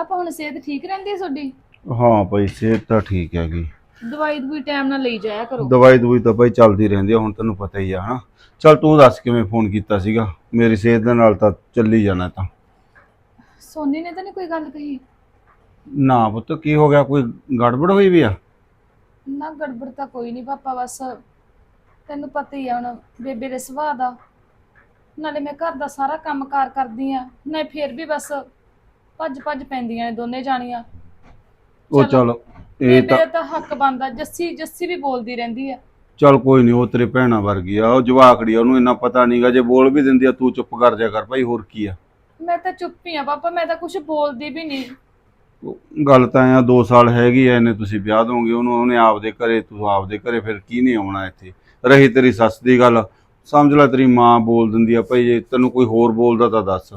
ਪਾਪਾ ਹੁਣ ਸਿਹਤ ਠੀਕ ਰਹਿੰਦੀ ਹੈ ਤੁਹਾਡੀ? ਹਾਂ ਭਾਈ ਸਿਹਤ ਤਾਂ ਠੀਕ ਹੈਗੀ। ਦਵਾਈ ਦਵਾਈ ਟਾਈਮ ਨਾਲ ਲਈ ਜਾਇਆ ਕਰੋ। ਦਵਾਈ ਦਵਾਈ ਤਾਂ ਭਾਈ ਚੱਲਦੀ ਰਹਿੰਦੀ ਆ ਹੁਣ ਤੈਨੂੰ ਪਤਾ ਹੀ ਆ ਹਨਾ। ਚੱਲ ਤੂੰ ਦੱਸ ਕਿਵੇਂ ਫੋਨ ਕੀਤਾ ਸੀਗਾ? ਮੇਰੀ ਸਿਹਤ ਦੇ ਨਾਲ ਤਾਂ ਚੱਲੀ ਜਾਣਾ ਤਾਂ। ਸੋਨੀ ਨੇ ਤਾਂ ਨਹੀਂ ਕੋਈ ਗੱਲ ਕਹੀ? ਨਾ ਪੁੱਤ ਕੀ ਹੋ ਗਿਆ? ਕੋਈ ਗੜਬੜ ਹੋਈ ਵੀ ਆ? ਨਾ ਗੜਬੜ ਤਾਂ ਕੋਈ ਨਹੀਂ ਪਾਪਾ ਬਸ ਤੈਨੂੰ ਪਤਾ ਹੀ ਆ ਹੁਣ ਬੇਬੇ ਦੇ ਸੁਭਾਅ ਦਾ। ਨਾਲੇ ਮੈਂ ਘਰ ਦਾ ਸਾਰਾ ਕੰਮ ਕਾਰ ਕਰਦੀ ਆ। ਨਾ ਫਿਰ ਵੀ ਬਸ ਭੱਜ ਭੱਜ ਪੈਂਦੀਆਂ ਨੇ ਦੋਨੇ ਜਾਣੀਆਂ। ਉਹ ਚਲੋ। ਇਹ ਤਾਂ ਤਾਂ ਹੱਕ ਬਣਦਾ ਜੱਸੀ ਜੱਸੀ ਵੀ ਬੋਲਦੀ ਰਹਿੰਦੀ ਆ। ਚੱਲ ਕੋਈ ਨਹੀਂ ਉਹ ਤੇਰੇ ਭੈਣਾਂ ਵਰਗੀ ਆ ਉਹ ਜਵਾਕੜੀ ਆ ਉਹਨੂੰ ਇੰਨਾ ਪਤਾ ਨਹੀਂਗਾ ਜੇ ਬੋਲ ਵੀ ਦਿੰਦੀ ਆ ਤੂੰ ਚੁੱਪ ਕਰ ਜਾ ਕਰ ਭਾਈ ਹੋਰ ਕੀ ਆ? ਮੈਂ ਤਾਂ ਚੁੱਪ ਹੀ ਆ ਪਾਪਾ ਮੈਂ ਤਾਂ ਕੁਝ ਬੋਲਦੀ ਵੀ ਨਹੀਂ ਉਹ ਗੱਲ ਤਾਂ ਆ 2 ਸਾਲ ਹੈਗੀ ਐ ਇਹਨੇ ਤੁਸੀਂ ਵਿਆਹ ਦੋਗੇ ਉਹਨੂੰ ਉਹਨੇ ਆਪਦੇ ਘਰੇ ਤੂੰ ਆਪਦੇ ਘਰੇ ਫਿਰ ਕੀ ਨਹੀਂ ਆਉਣਾ ਇੱਥੇ? ਰਹੀ ਤੇਰੀ ਸੱਸ ਦੀ ਗੱਲ ਸਮਝ ਲੈ ਤੇਰੀ ਮਾਂ ਬੋਲ ਦਿੰਦੀ ਆ ਭਾਈ ਜੇ ਤੈਨੂੰ ਕੋਈ ਹੋਰ ਬੋਲਦਾ ਤਾਂ ਦੱਸ।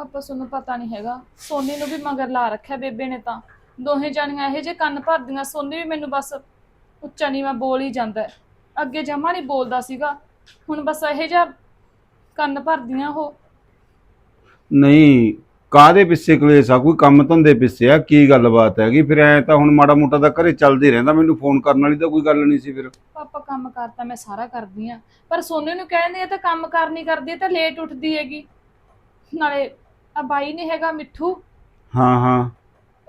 ਪਾਪਾ ਸਾਨੂੰ ਪਤਾ ਨਹੀਂ ਹੈਗਾ। ਸੋਨੀ ਨੂੰ ਵੀ ਮਗਰ ਲਾ ਰੱਖਿਆ ਬੇਬੇ ਨੇ ਤਾਂ। ਦੋਹੇ ਜਾਣੀਆਂ ਇਹੋ ਜਿਹੇ ਕੰਨ ਭਰਦੀਆਂ ਸੋਨੀ ਵੀ ਮੈਨੂੰ ਬਸ ਉੱਚਾ ਨੀਵਾਂ ਬੋਲ ਹੀ ਜਾਂਦਾ ਹੈ। ਅੱਗੇ ਜਮਾ ਨਹੀਂ ਬੋਲਦਾ ਸੀਗਾ। ਹੁਣ ਬਸ ਇਹੋ ਜਿਹਾ ਕੰਨ ਭਰਦੀਆਂ ਉਹ। ਨਹੀਂ ਕਾਹਦੇ ਪਿੱਛੇ ਕਲੇਸ਼ ਆ? ਕੋਈ ਕੰਮ ਧੰਦੇ ਪਿੱਛੇ ਆ? ਕੀ ਗੱਲਬਾਤ ਹੈਗੀ? ਫਿਰ ਐ ਤਾਂ ਹੁਣ ਮਾੜਾ ਮੋਟਾ ਤਾਂ ਘਰੇ ਚੱਲਦੀ ਰਹਿੰਦਾ। ਮੈਨੂੰ ਫੋਨ ਕਰਨ ਵਾਲੀ ਤਾਂ ਕੋਈ ਗੱਲ ਨਹੀਂ ਸੀ ਫਿਰ। ਪਾਪਾ ਕੰਮ ਕਰਤਾ ਮੈਂ ਸਾਰਾ ਕਰਦੀ ਆ। ਪਰ ਸੋਨੀ ਨੂੰ ਕਹਿੰਦੇ ਆ ਤਾਂ ਕੰਮ ਕਰ ਨਹੀਂ ਕਰਦੀ ਤਾਂ ਲੇਟ ਉੱਠਦੀ ਹੈਗੀ। ਨਾਲੇ ਆ ਬਾਈ ਨਹੀਂ ਹੈਗਾ ਮਿੱਠੂ। ਹਾਂ ਹਾਂ।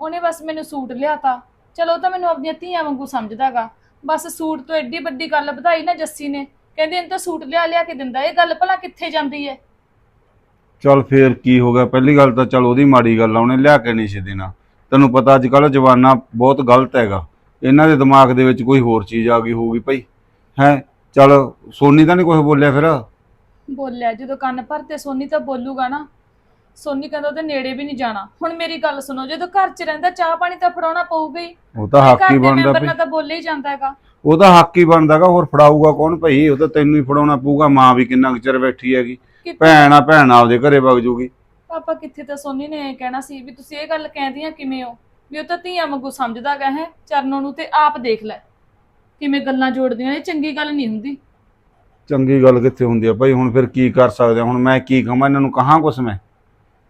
ਉਹਨੇ ਬਸ ਮੈਨੂੰ ਸੂਟ ਲਿਆਤਾ। ਚਲੋ ਉਹ ਤਾਂ ਮੈਨੂੰ ਆਪਣੀਆਂ ਧੀਆਂ ਵਾਂਗੂ ਸਮਝਦਾਗਾ। ਬਸ ਸੂਟ ਤੋਂ ਐਡੀ ਵੱਡੀ ਗੱਲ ਵਧਾਈ ਨਾ ਜੱਸੀ ਨੇ। ਕਹਿੰਦੇ ਇਹਨੂੰ ਤਾਂ ਸੂਟ ਲਿਆ ਲਿਆ ਕੇ ਦਿੰਦਾ। ਇਹ ਗੱਲ ਭਲਾ ਕਿੱਥੇ ਜਾਂਦੀ ਹੈ ਚੱਲ ਫੇਰ ਕੀ ਹੋ ਗਿਆ? ਪਹਿਲੀ ਗੱਲ ਤਾਂ ਚੱਲ ਉਹਦੀ ਮਾੜੀ ਗੱਲ ਆ ਉਹਨੇ ਲਿਆ ਕੇ ਨਹੀਂ ਸੀ ਦੇਣਾ। ਤੈਨੂੰ ਪਤਾ ਅੱਜ ਕੱਲ੍ਹ ਜਵਾਨਾ ਬਹੁਤ ਗਲਤ ਹੈਗਾ। ਇਹਨਾਂ ਦੇ ਦਿਮਾਗ ਦੇ ਵਿੱਚ ਕੋਈ ਹੋਰ ਚੀਜ਼ ਆ ਗਈ ਹੋਊਗੀ ਭਾਈ। ਹੈ? ਚੱਲ ਸੋਨੀ ਤਾਂ ਨਹੀਂ ਕੁਝ ਬੋਲਿਆ ਫਿਰ? ਬੋਲਿਆ ਜਦੋਂ ਕੰਨ ਭਰਤੇ ਸੋਨੀ ਤਾਂ ਬੋਲੂਗਾ ਨਾ। ਸੋਨੀ ਕਹਿੰਦਾ ਉਹਦੇ ਨੇੜੇ ਵੀ ਨਹੀਂ ਜਾਣਾ। ਹੁਣ ਮੇਰੀ ਗੱਲ ਸੁਣੋ ਜਦੋਂ ਘਰ 'ਚ ਰਹਿੰਦਾ ਚਾਹ ਪਾਣੀ ਤਾਂ ਫੜਾਉਣਾ ਪਊਗਾ ਹੀ। ਉਹ ਤਾਂ ਹੱਕ ਘਰ ਹੀ ਦੇ ਬਣਦਾ ਮੈਂਬਰ ਨਾਲ ਤਾਂ ਬੋਲੇ ਹੀ ਜਾਂਦਾ ਹੈਗਾ। ਉਹ ਤਾਂ ਹੱਕ ਹੀ ਬਣਦਾਗਾ ਹੋਰ ਫੜਾਊਗਾ ਕੌਣ ਭਾਈ? ਉਹ ਤਾਂ ਤੈਨੂੰ ਹੀ ਫੜਾਉਣਾ ਪਊਗਾ ਮਾਂ ਵੀ ਕਿੰਨਾ ਕੁ ਚਿਰ ਬੈਠੀ ਹੈਗੀ। ਕਿੱਥੇ? ਭੈਣ ਆ ਭੈਣ ਆਪਦੇ ਘਰੇ ਵਗ ਜੂਗੀ। ਪਾਪਾ ਕਿੱਥੇ ਤਾਂ ਸੋਨੀ ਨੇ ਇਹ ਕਹਿਣਾ ਸੀ ਵੀ ਤੁਸੀਂ ਇਹ ਗੱਲ ਕਹਿੰਦੀਆਂ ਕਿਵੇਂ ਹੋ? ਵੀ ਉਹ ਤਾਂ ਧੀਆਂ ਵਾਂਗੂ ਸਮਝਦਾ ਗਾ ਹੈ ਚਰਨੋਂ ਨੂੰ ਤੇ ਆਪ ਦੇਖ ਲੈ। ਕਿਵੇਂ ਗੱਲਾਂ ਜੋੜਦੀਆਂ ਇਹ ਚੰਗੀ ਗੱਲ ਨਹੀਂ ਹੁੰਦੀ। ਚੰਗੀ ਗੱਲ ਕਿੱਥੇ ਹੁੰਦੀ ਆ? ਭਾਈ ਹੁਣ ਫਿਰ ਕੀ ਕਰ ਸਕਦੇ ਆ? ਹੁਣ ਮੈਂ ਕੀ ਕਹਾਂ? ਇਹਨਾਂ ਨੂੰ ਕਹਾਂ ਕੁਛ ਮੈਂ?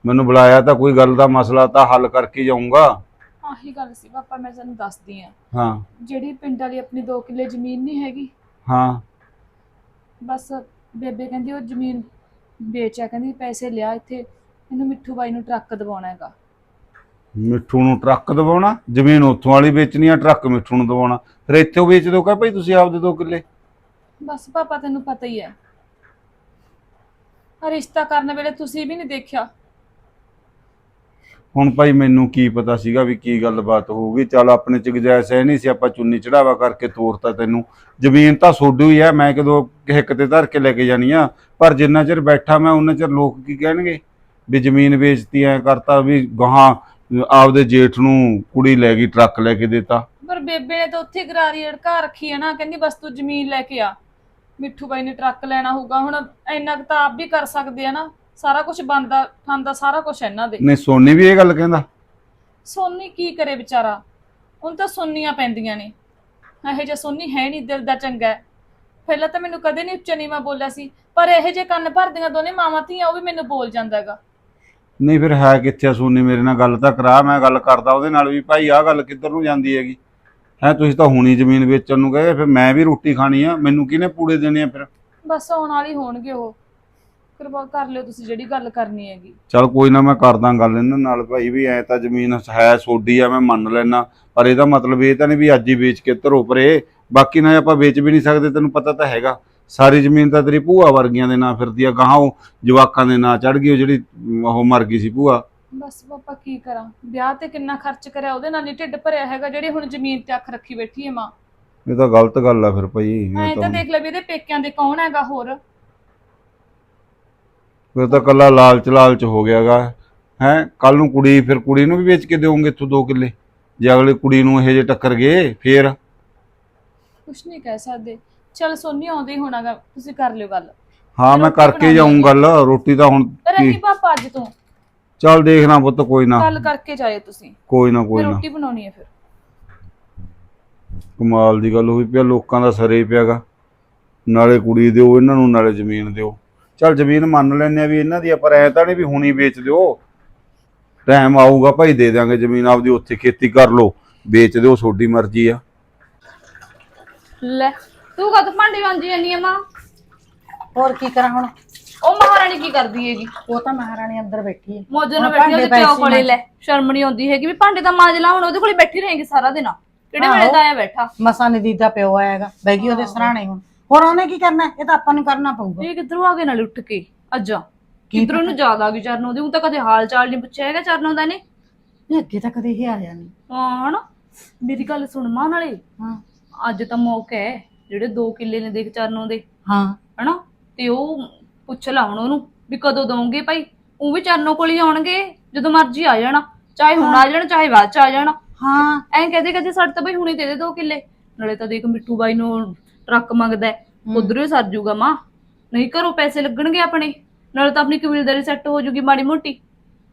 ਮੈਨੂੰ ਬੁਲਾਇਆ ਤਾਂ ਕੋਈ ਗੱਲ ਦਾ ਮਸਲਾ ਤਾਂ ਹੱਲ ਕਰਕੇ ਜਾਊਂਗਾ। ਆਹੀ ਗੱਲ ਸੀ ਪਾਪਾ ਮੈਂ ਤੁਹਾਨੂੰ ਦੱਸਦੀ ਆ ਹਾਂ। ਜਿਹੜੀ ਪਿੰਡ ਵਾਲੀ ਆਪਣੀ 2 ਕਿੱਲੇ ਜ਼ਮੀਨ ਨਹੀਂ ਹੈਗੀ। ਹਾਂ। ਬਸ ਬੇਬੇ ਕਹਿੰਦੀ ਉਹ ਜ਼ਮੀਨ ਵੇਚਿਆ ਕਹਿੰਦੀ ਪੈਸੇ ਲਿਆ ਇੱਥੇ ਇਹਨੂੰ ਮਿੱਠੂ ਬਾਈ ਨੂੰ ਟਰੱਕ ਦਵਾਉਣਾ ਹੈਗਾ। ਮਿੱਠੂ ਨੂੰ ਟਰੱਕ ਦਵਾਉਣਾ? ਜ਼ਮੀਨ ਉੱਥੋਂ ਵਾਲੀ ਵੇਚਣੀ ਆ ਟਰੱਕ ਮਿੱਠੂ ਨੂੰ ਦਵਾਉਣਾ। ਫਿਰ ਇੱਥੇ ਵੇਚ ਦਿਓ ਕਹ ਭਾਈ ਤੁਸੀਂ ਆਪਦੇ ਦੋ ਕਿੱਲੇ? ਬਸ ਪਾਪਾ ਤੈਨੂੰ ਪਤਾ ਹੀ ਹੈ। ਆ ਰਿਸ਼ਤਾ ਕਰਨ ਵੇਲੇ ਤੁਸੀਂ ਵੀ ਨਹੀਂ ਦੇਖਿਆ। ਹੁਣ ਭਾਈ ਮੈਨੂੰ ਕੀ ਪਤਾ ਸੀਗਾ ਵੀ ਕੀ ਗੱਲਬਾਤ ਹੋਊਗੀ। ਚੱਲ ਆਪਣੇ ਚ ਗੁਜਾਇਸ਼ ਹੈ ਨਹੀਂ ਸੀ, ਆਪਾਂ ਚੁੰਨੀ ਚੜਾਵਾ ਕਰਕੇ ਤੋਰਤਾ ਤੈਨੂੰ। ਜ਼ਮੀਨ ਤਾਂ ਸੋਡੂ ਹੀ ਆ ਮੈਂ ਕਦੋਂ ਹਿੱਕ ਤੇ ਧਰ ਕੇ ਲੈ ਕੇ ਜਾਣੀ ਆ। ਪਰ ਜਿੰਨਾ ਚਿਰ ਬੈਠਾ ਮੈਂ ਉਹਨਾਂ ਚਿਰ ਲੋਕ ਕੀ ਕਹਿਣਗੇ? ਵੀ ਜ਼ਮੀਨ ਵੇਚਤੀ ਐ ਕਰਤਾ, ਵੀ ਗਾਹਾਂ ਆਪਦੇ ਜੇਠ ਨੂੰ ਕੁੜੀ ਲੈ ਗਈ, ਟਰੱਕ ਲੈ ਕੇ ਦਿੱਤਾ। ਪਰ ਬੇਬੇ ਨੇ ਤਾਂ ਉੱਥੇ ਗਰਾਰੀ ਅੜਕਾ ਰੱਖੀ ਹੈ ਨਾ, ਕਹਿੰਦੀ ਬਸ ਤੂੰ ਜ਼ਮੀਨ ਲੈ ਕੇ ਆ। ਮਿੱਠੂ ਬਾਈ ਨੇ ਟਰੱਕ ਲੈਣਾ ਹੋਊਗਾ, ਹੁਣ ਇੰਨਾ ਕੁ ਤਾਂ ਆਪ ਵੀ ਕਰ ਸਕਦੇ ਆ ਨਾ। ਸਾਰਾ ਕੁਝ ਬੰਦਾ ਠਾਂਦਾ ਸਾਰਾ ਕੁਝ ਇਹਨਾਂ ਦੇ। ਨਹੀਂ ਸੋਨੀ ਵੀ ਇਹ ਗੱਲ ਕਹਿੰਦਾ? ਸੋਨੀ ਕੀ ਕਰੇ ਵਿਚਾਰਾ? ਹੁਣ ਤਾਂ ਸੁਣਨੀਆਂ ਪੈਂਦੀਆਂ ਨੇ। ਇਹੋ ਜਿਹਾ ਸੋਨੀ ਹੈ ਨਹੀਂ ਦਿਲ ਦਾ ਚੰਗਾ ਹੈ। ਪਹਿਲਾਂ ਤਾਂ ਮੈਨੂੰ ਕਦੇ ਨਹੀਂ ਉੱਚਾ ਨੀਵਾਂ ਬੋਲਿਆ ਸੀ ਪਰ ਇਹੋ ਜਿਹੇ ਕੰਨ ਭਰਦੀਆਂ ਦੋਨੇ ਮਾਵਾਂ ਧੀਆਂ ਉਹ ਵੀ ਮੈਨੂੰ ਬੋਲ ਜਾਂਦਾ ਹੈਗਾ। ਨਹੀਂ ਫਿਰ ਹੈ ਕਿੱਥੇ ਆ ਸੋਨੀ? ਮੇਰੇ ਨਾਲ ਗੱਲ ਤਾਂ ਕਰਾ ਮੈਂ ਗੱਲ ਕਰਦਾ ਉਹਦੇ ਨਾਲ ਵੀ ਭਾਈ ਆਹ ਗੱਲ ਕਿੱਧਰ ਨੂੰ ਜਾਂਦੀ ਹੈਗੀ? ਹੈ ਤੁਸੀਂ ਤਾਂ ਹੁਣੀ ਜ਼ਮੀਨ ਵੇਚਣ ਨੂੰ ਗਏ ਫਿਰ ਮੈਂ ਵੀ ਰੋਟੀ ਖਾਣੀ ਆ ਮੈਨੂੰ ਕਿਹਨੇ ਪੂੜੇ ਦੇਣੇ ਆ ਫਿਰ? ਬਸ ਆਉਣ ਵਾਲੀ ਹੋਣਗੇ ਉਹ। ਕਿਰਪਾ ਕਰ ਲਿਓ ਤੁਸੀਂ ਜਿਹੜੀ ਗੱਲ ਕਰਨੀ ਹੈਗੀ। ਚਲ ਕੋਈ ਨਾ ਮੈਂ ਕਰਦਾ ਗੱਲ ਇਹਨਾਂ ਨਾਲ ਭਾਈ ਵੀ ਐ ਤਾਂ ਜ਼ਮੀਨ ਹੈ ਸੋਡੀ ਆ ਮੈਂ ਮੰਨ ਲੈਣਾ ਪਰ ਇਹਦਾ ਮਤਲਬ ਇਹ ਤਾਂ ਨਹੀਂ ਵੀ ਅੱਜ ਹੀ ਵੇਚ ਕੇ ਧਰੋ ਪਰੇ। ਬਾਕੀ ਨਾ ਆਪਾਂ ਵੇਚ ਵੀ ਨਹੀਂ ਸਕਦੇ ਤੈਨੂੰ ਪਤਾ ਤਾਂ ਹੈਗਾ। ਸਾਰੀ ਜ਼ਮੀਨ ਤਾਂ ਤੇਰੀ ਭੂਆ ਵਰਗੀਆਂ ਦੇ ਨਾਂ ਫਿਰਦੀ ਆ ਗਾਹਾਂ ਉਹ ਜਵਾਕਾਂ ਦੇ ਨਾਂ ਚੜ ਗਈ ਉਹ ਜਿਹੜੀ ਉਹ ਮਰ ਗਈ ਸੀ ਭੂਆ। ਬਸ ਪਾਪਾ ਕੀ ਕਰਾਂ? ਵਿਆਹ ਤੇ ਕਿੰਨਾ ਖਰਚ ਕਰਿਆ ਉਹਦੇ ਨਾਲ ਹੀ ਢਿੱਡ ਭਰਿਆ ਹੈਗਾ ਜਿਹੜੀ ਹੁਣ ਜ਼ਮੀਨ ਤੇ ਅੱਖ ਰੱਖੀ ਬੈਠੀ ਹੈ ਮਾਂ। ਇਹ ਤਾਂ ਗਲਤ ਗੱਲ ਆ ਫਿਰ ਭਾਈ ਐਂ ਤਾਂ ਤਾਂ ਦੇਖ ਲੈ ਵੀ ਇਹਦੇ ਪੇਕਿਆਂ ਦੇ ਕੌਣ ਹੈਗਾ ਹੋਰ? ਫਿਰ ਤਾਂ ਕੱਲਾ ਲਾਲਚ ਲਾਲਚ ਹੋ ਗਿਆਗਾ। ਹੈ ਕੱਲ ਨੂੰ ਕੁੜੀ ਫਿਰ ਕੁੜੀ ਨੂੰ ਵੀ ਵੇਚ ਕੇ ਦੇਵੋਗੇ ਇੱਥੋਂ 2 ਕਿੱਲੇ। ਜੇ ਅਗਲੇ ਕੁੜੀ ਨੂੰ ਇਹ ਜੇ ਟੱਕਰ ਗਏ ਫੇਰ? ਕੁਛ ਨਹੀਂ ਕਹਿ ਸਕਦੇ। ਚਲ ਸੋਨੀ ਆਉਂਦੀ ਹੋਣਾਗਾ ਤੁਸੀਂ ਕਰ ਲਿਓ ਗੱਲ। ਹਾਂ ਮੈਂ ਕਰਕੇ ਜਾਊਂ ਗੱਲ ਰੋਟੀ ਤਾਂ ਹੁਣ ਰਹੀ ਕੀ? ਪਾਪਾ ਅੱਜ ਤੋਂ। ਚੱਲ ਦੇਖਣਾ ਪੁੱਤ ਕੋਈ ਨਾ। ਗੱਲ ਕਰਕੇ ਜਾਇਓ ਤੁਸੀਂ। ਕੋਈ ਨਾ ਕੋਈ ਮੈਂ ਨਾ। ਰੋਟੀ ਬਣਾਉਣੀ ਹੈ ਫਿਰ। ਕਮਾਲ ਦੀ ਗੱਲ ਹੋਈ ਪਿਆ ਲੋਕਾਂ ਦਾ ਸਰੇ ਪਿਆਗਾ। ਨਾਲੇ ਕੁੜੀ ਦਿਓ ਇਹਨਾਂ ਨੂੰ ਨਾਲੇ ਜ਼ਮੀਨ ਦਿਓ। ਚੱਲ ਜ਼ਮੀਨ ਮੰਨ ਲੈਂਦੇ ਆ ਵੀ ਇਹਨਾਂ ਦੀ ਆ, ਪਰ ਐ ਤਾਂ ਨਹੀਂ ਵੀ ਹੁਣੀ ਵੇਚ ਦਿਓ। ਟਾਈਮ ਆਊਗਾ ਭਾਈ ਦੇ ਦਾਂਗੇ ਜ਼ਮੀਨ ਆਪਦੀ ਉੱਥੇ ਖੇਤੀ ਕਰ ਲਓ ਵੇਚ ਦਿਓ ਤੁਹਾਡੀ ਮਰਜ਼ੀ ਆ। ਲੈ ਤੂੰ ਕਦ ਭਾਂਡੇ ਵਾਂਜੀ ਜਾਨੀ ਆ ਮਾਂ? ਹੋਰ ਕੀ ਕਰਾਂ ਹੁਣ? ਉਹ ਮਹਾਰਾਣੀ ਕੀ ਕਰਦੀ ਹੈਗੀ? ਉਹ ਤਾਂ ਮਹਾਰਾਣੀ ਅੰਦਰ ਬੈਠੀ ਹੈ। ਮੋਜੇ ਨਾਲ ਹੁਣ ਬੈਠੀ ਉਹਦੇ ਭਾਂਡੇ ਪਿਓ ਪੈਸੇ ਕੋਲੇ ਲੈ ਸ਼ਰਮ ਨਹੀਂ ਆਉਂਦੀ ਹੈਗੀ ਵੀ ਭਾਂਡੇ ਤਾਂ ਮਾਂਜ ਲਾ ਹੁਣ ਉਹਦੇ ਕੋਲੇ ਬੈਠੀ ਰਹੇਗੀ ਸਾਰਾ ਦਿਨ। ਕਿਹੜੇ ਵੇਲੇ। ਦਾ ਆਇਆ ਬੈਠਾ? ਮਸਾ ਨਦੀ ਦਾ ਪਿਓ ਆਏਗਾ ਬੈਗੀ ਉਹਦੇ ਸਰਾਣੇ ਹੁਣ। ਹੋਰ ਉਹਨੇ ਕੀ ਕਰਨਾ? ਹੈ? ਇਹ ਤਾਂ ਆਪਾਂ ਨੂੰ ਕਰਨਾ ਪਊਗਾ। ਇਹ ਕਿੱਧਰੋਂ ਆ ਗਏ ਨਾਲ ਉੱਠ ਕੇ? ਅੱਜਾ ਕਿੱਧਰੋਂ ਨੂੰ ਜ਼ਿਆਦਾ ਆ ਗਈ ਚਰਨੋਂ ਦੀ ਉਹ ਤਾਂ ਕਦੇ ਹਾਲ ਚਾਲ ਨਹੀਂ ਪੁੱਛਿਆ ਹੈਗਾ ਚਰਨੋਂ ਦਾ ਨੇ। ਨਹੀਂ ਅੱਗੇ ਤਾਂ ਕਦੇ ਇਹ ਆਇਆ ਨਹੀਂ। ਹਾਂ ਹਨਾ? ਮੇਰੀ ਗੱਲ ਸੁਣ ਮਾਂ ਨਾਲੇ। ਹਾਂ। ਅੱਜ ਤਾਂ ਮੌਕਾ ਹੈ ਜਿਹੜੇ 2 ਕਿੱਲੇ ਨੇ ਦੇਖ ਚਰਨੋਂ ਦੇ ਹਾਂ। ਹਨਾ? ਤੇ ਉਹ ਪੁੱਛ ਲਾ ਹੁਣ ਉਹਨੂੰ ਵੀ ਕਦੋਂ ਦਵੋਗੇ ਭਾਈ? ਉਹ ਵੀ ਚਰਨੋਂ ਕੋਲ ਹੀ ਆਉਣਗੇ ਜਦੋਂ ਮਰਜ਼ੀ ਆ ਜਾਣਾ। ਚਾਹੇ ਹੁਣ ਆ ਜਾਣ ਚਾਹੇ ਬਾਅਦ ਚ ਆ ਜਾਣ। ਹਾਂ। ਐਂ ਕਹਦੇ ਕਹਦੇ ਸਾਡੇ ਤਾਂ ਬਈ ਹੁਣੇ ਦੇ ਦੇ 2 ਕਿੱਲੇ। ਨਾਲੇ ਤਾਂ ਦੇਖ ਮਿੱਠੂ ਬਾਈ ਨੂੰ ਟਰੱਕ ਮੰਗਦਾ ਉਧਰੋਂ ਸਰ ਜੂਗਾ ਮਾਂ। ਨਹੀਂ ਘਰੋਂ ਪੈਸੇ ਲੱਗਣਗੇ ਆਪਣੇ। ਨਾਲੇ ਤਾਂ ਆਪਣੀ ਕਬੀਲਦਾਰੀ ਸੈੱਟ ਹੋ ਜੂਗੀ ਮਾੜੀ ਮੋਟੀ।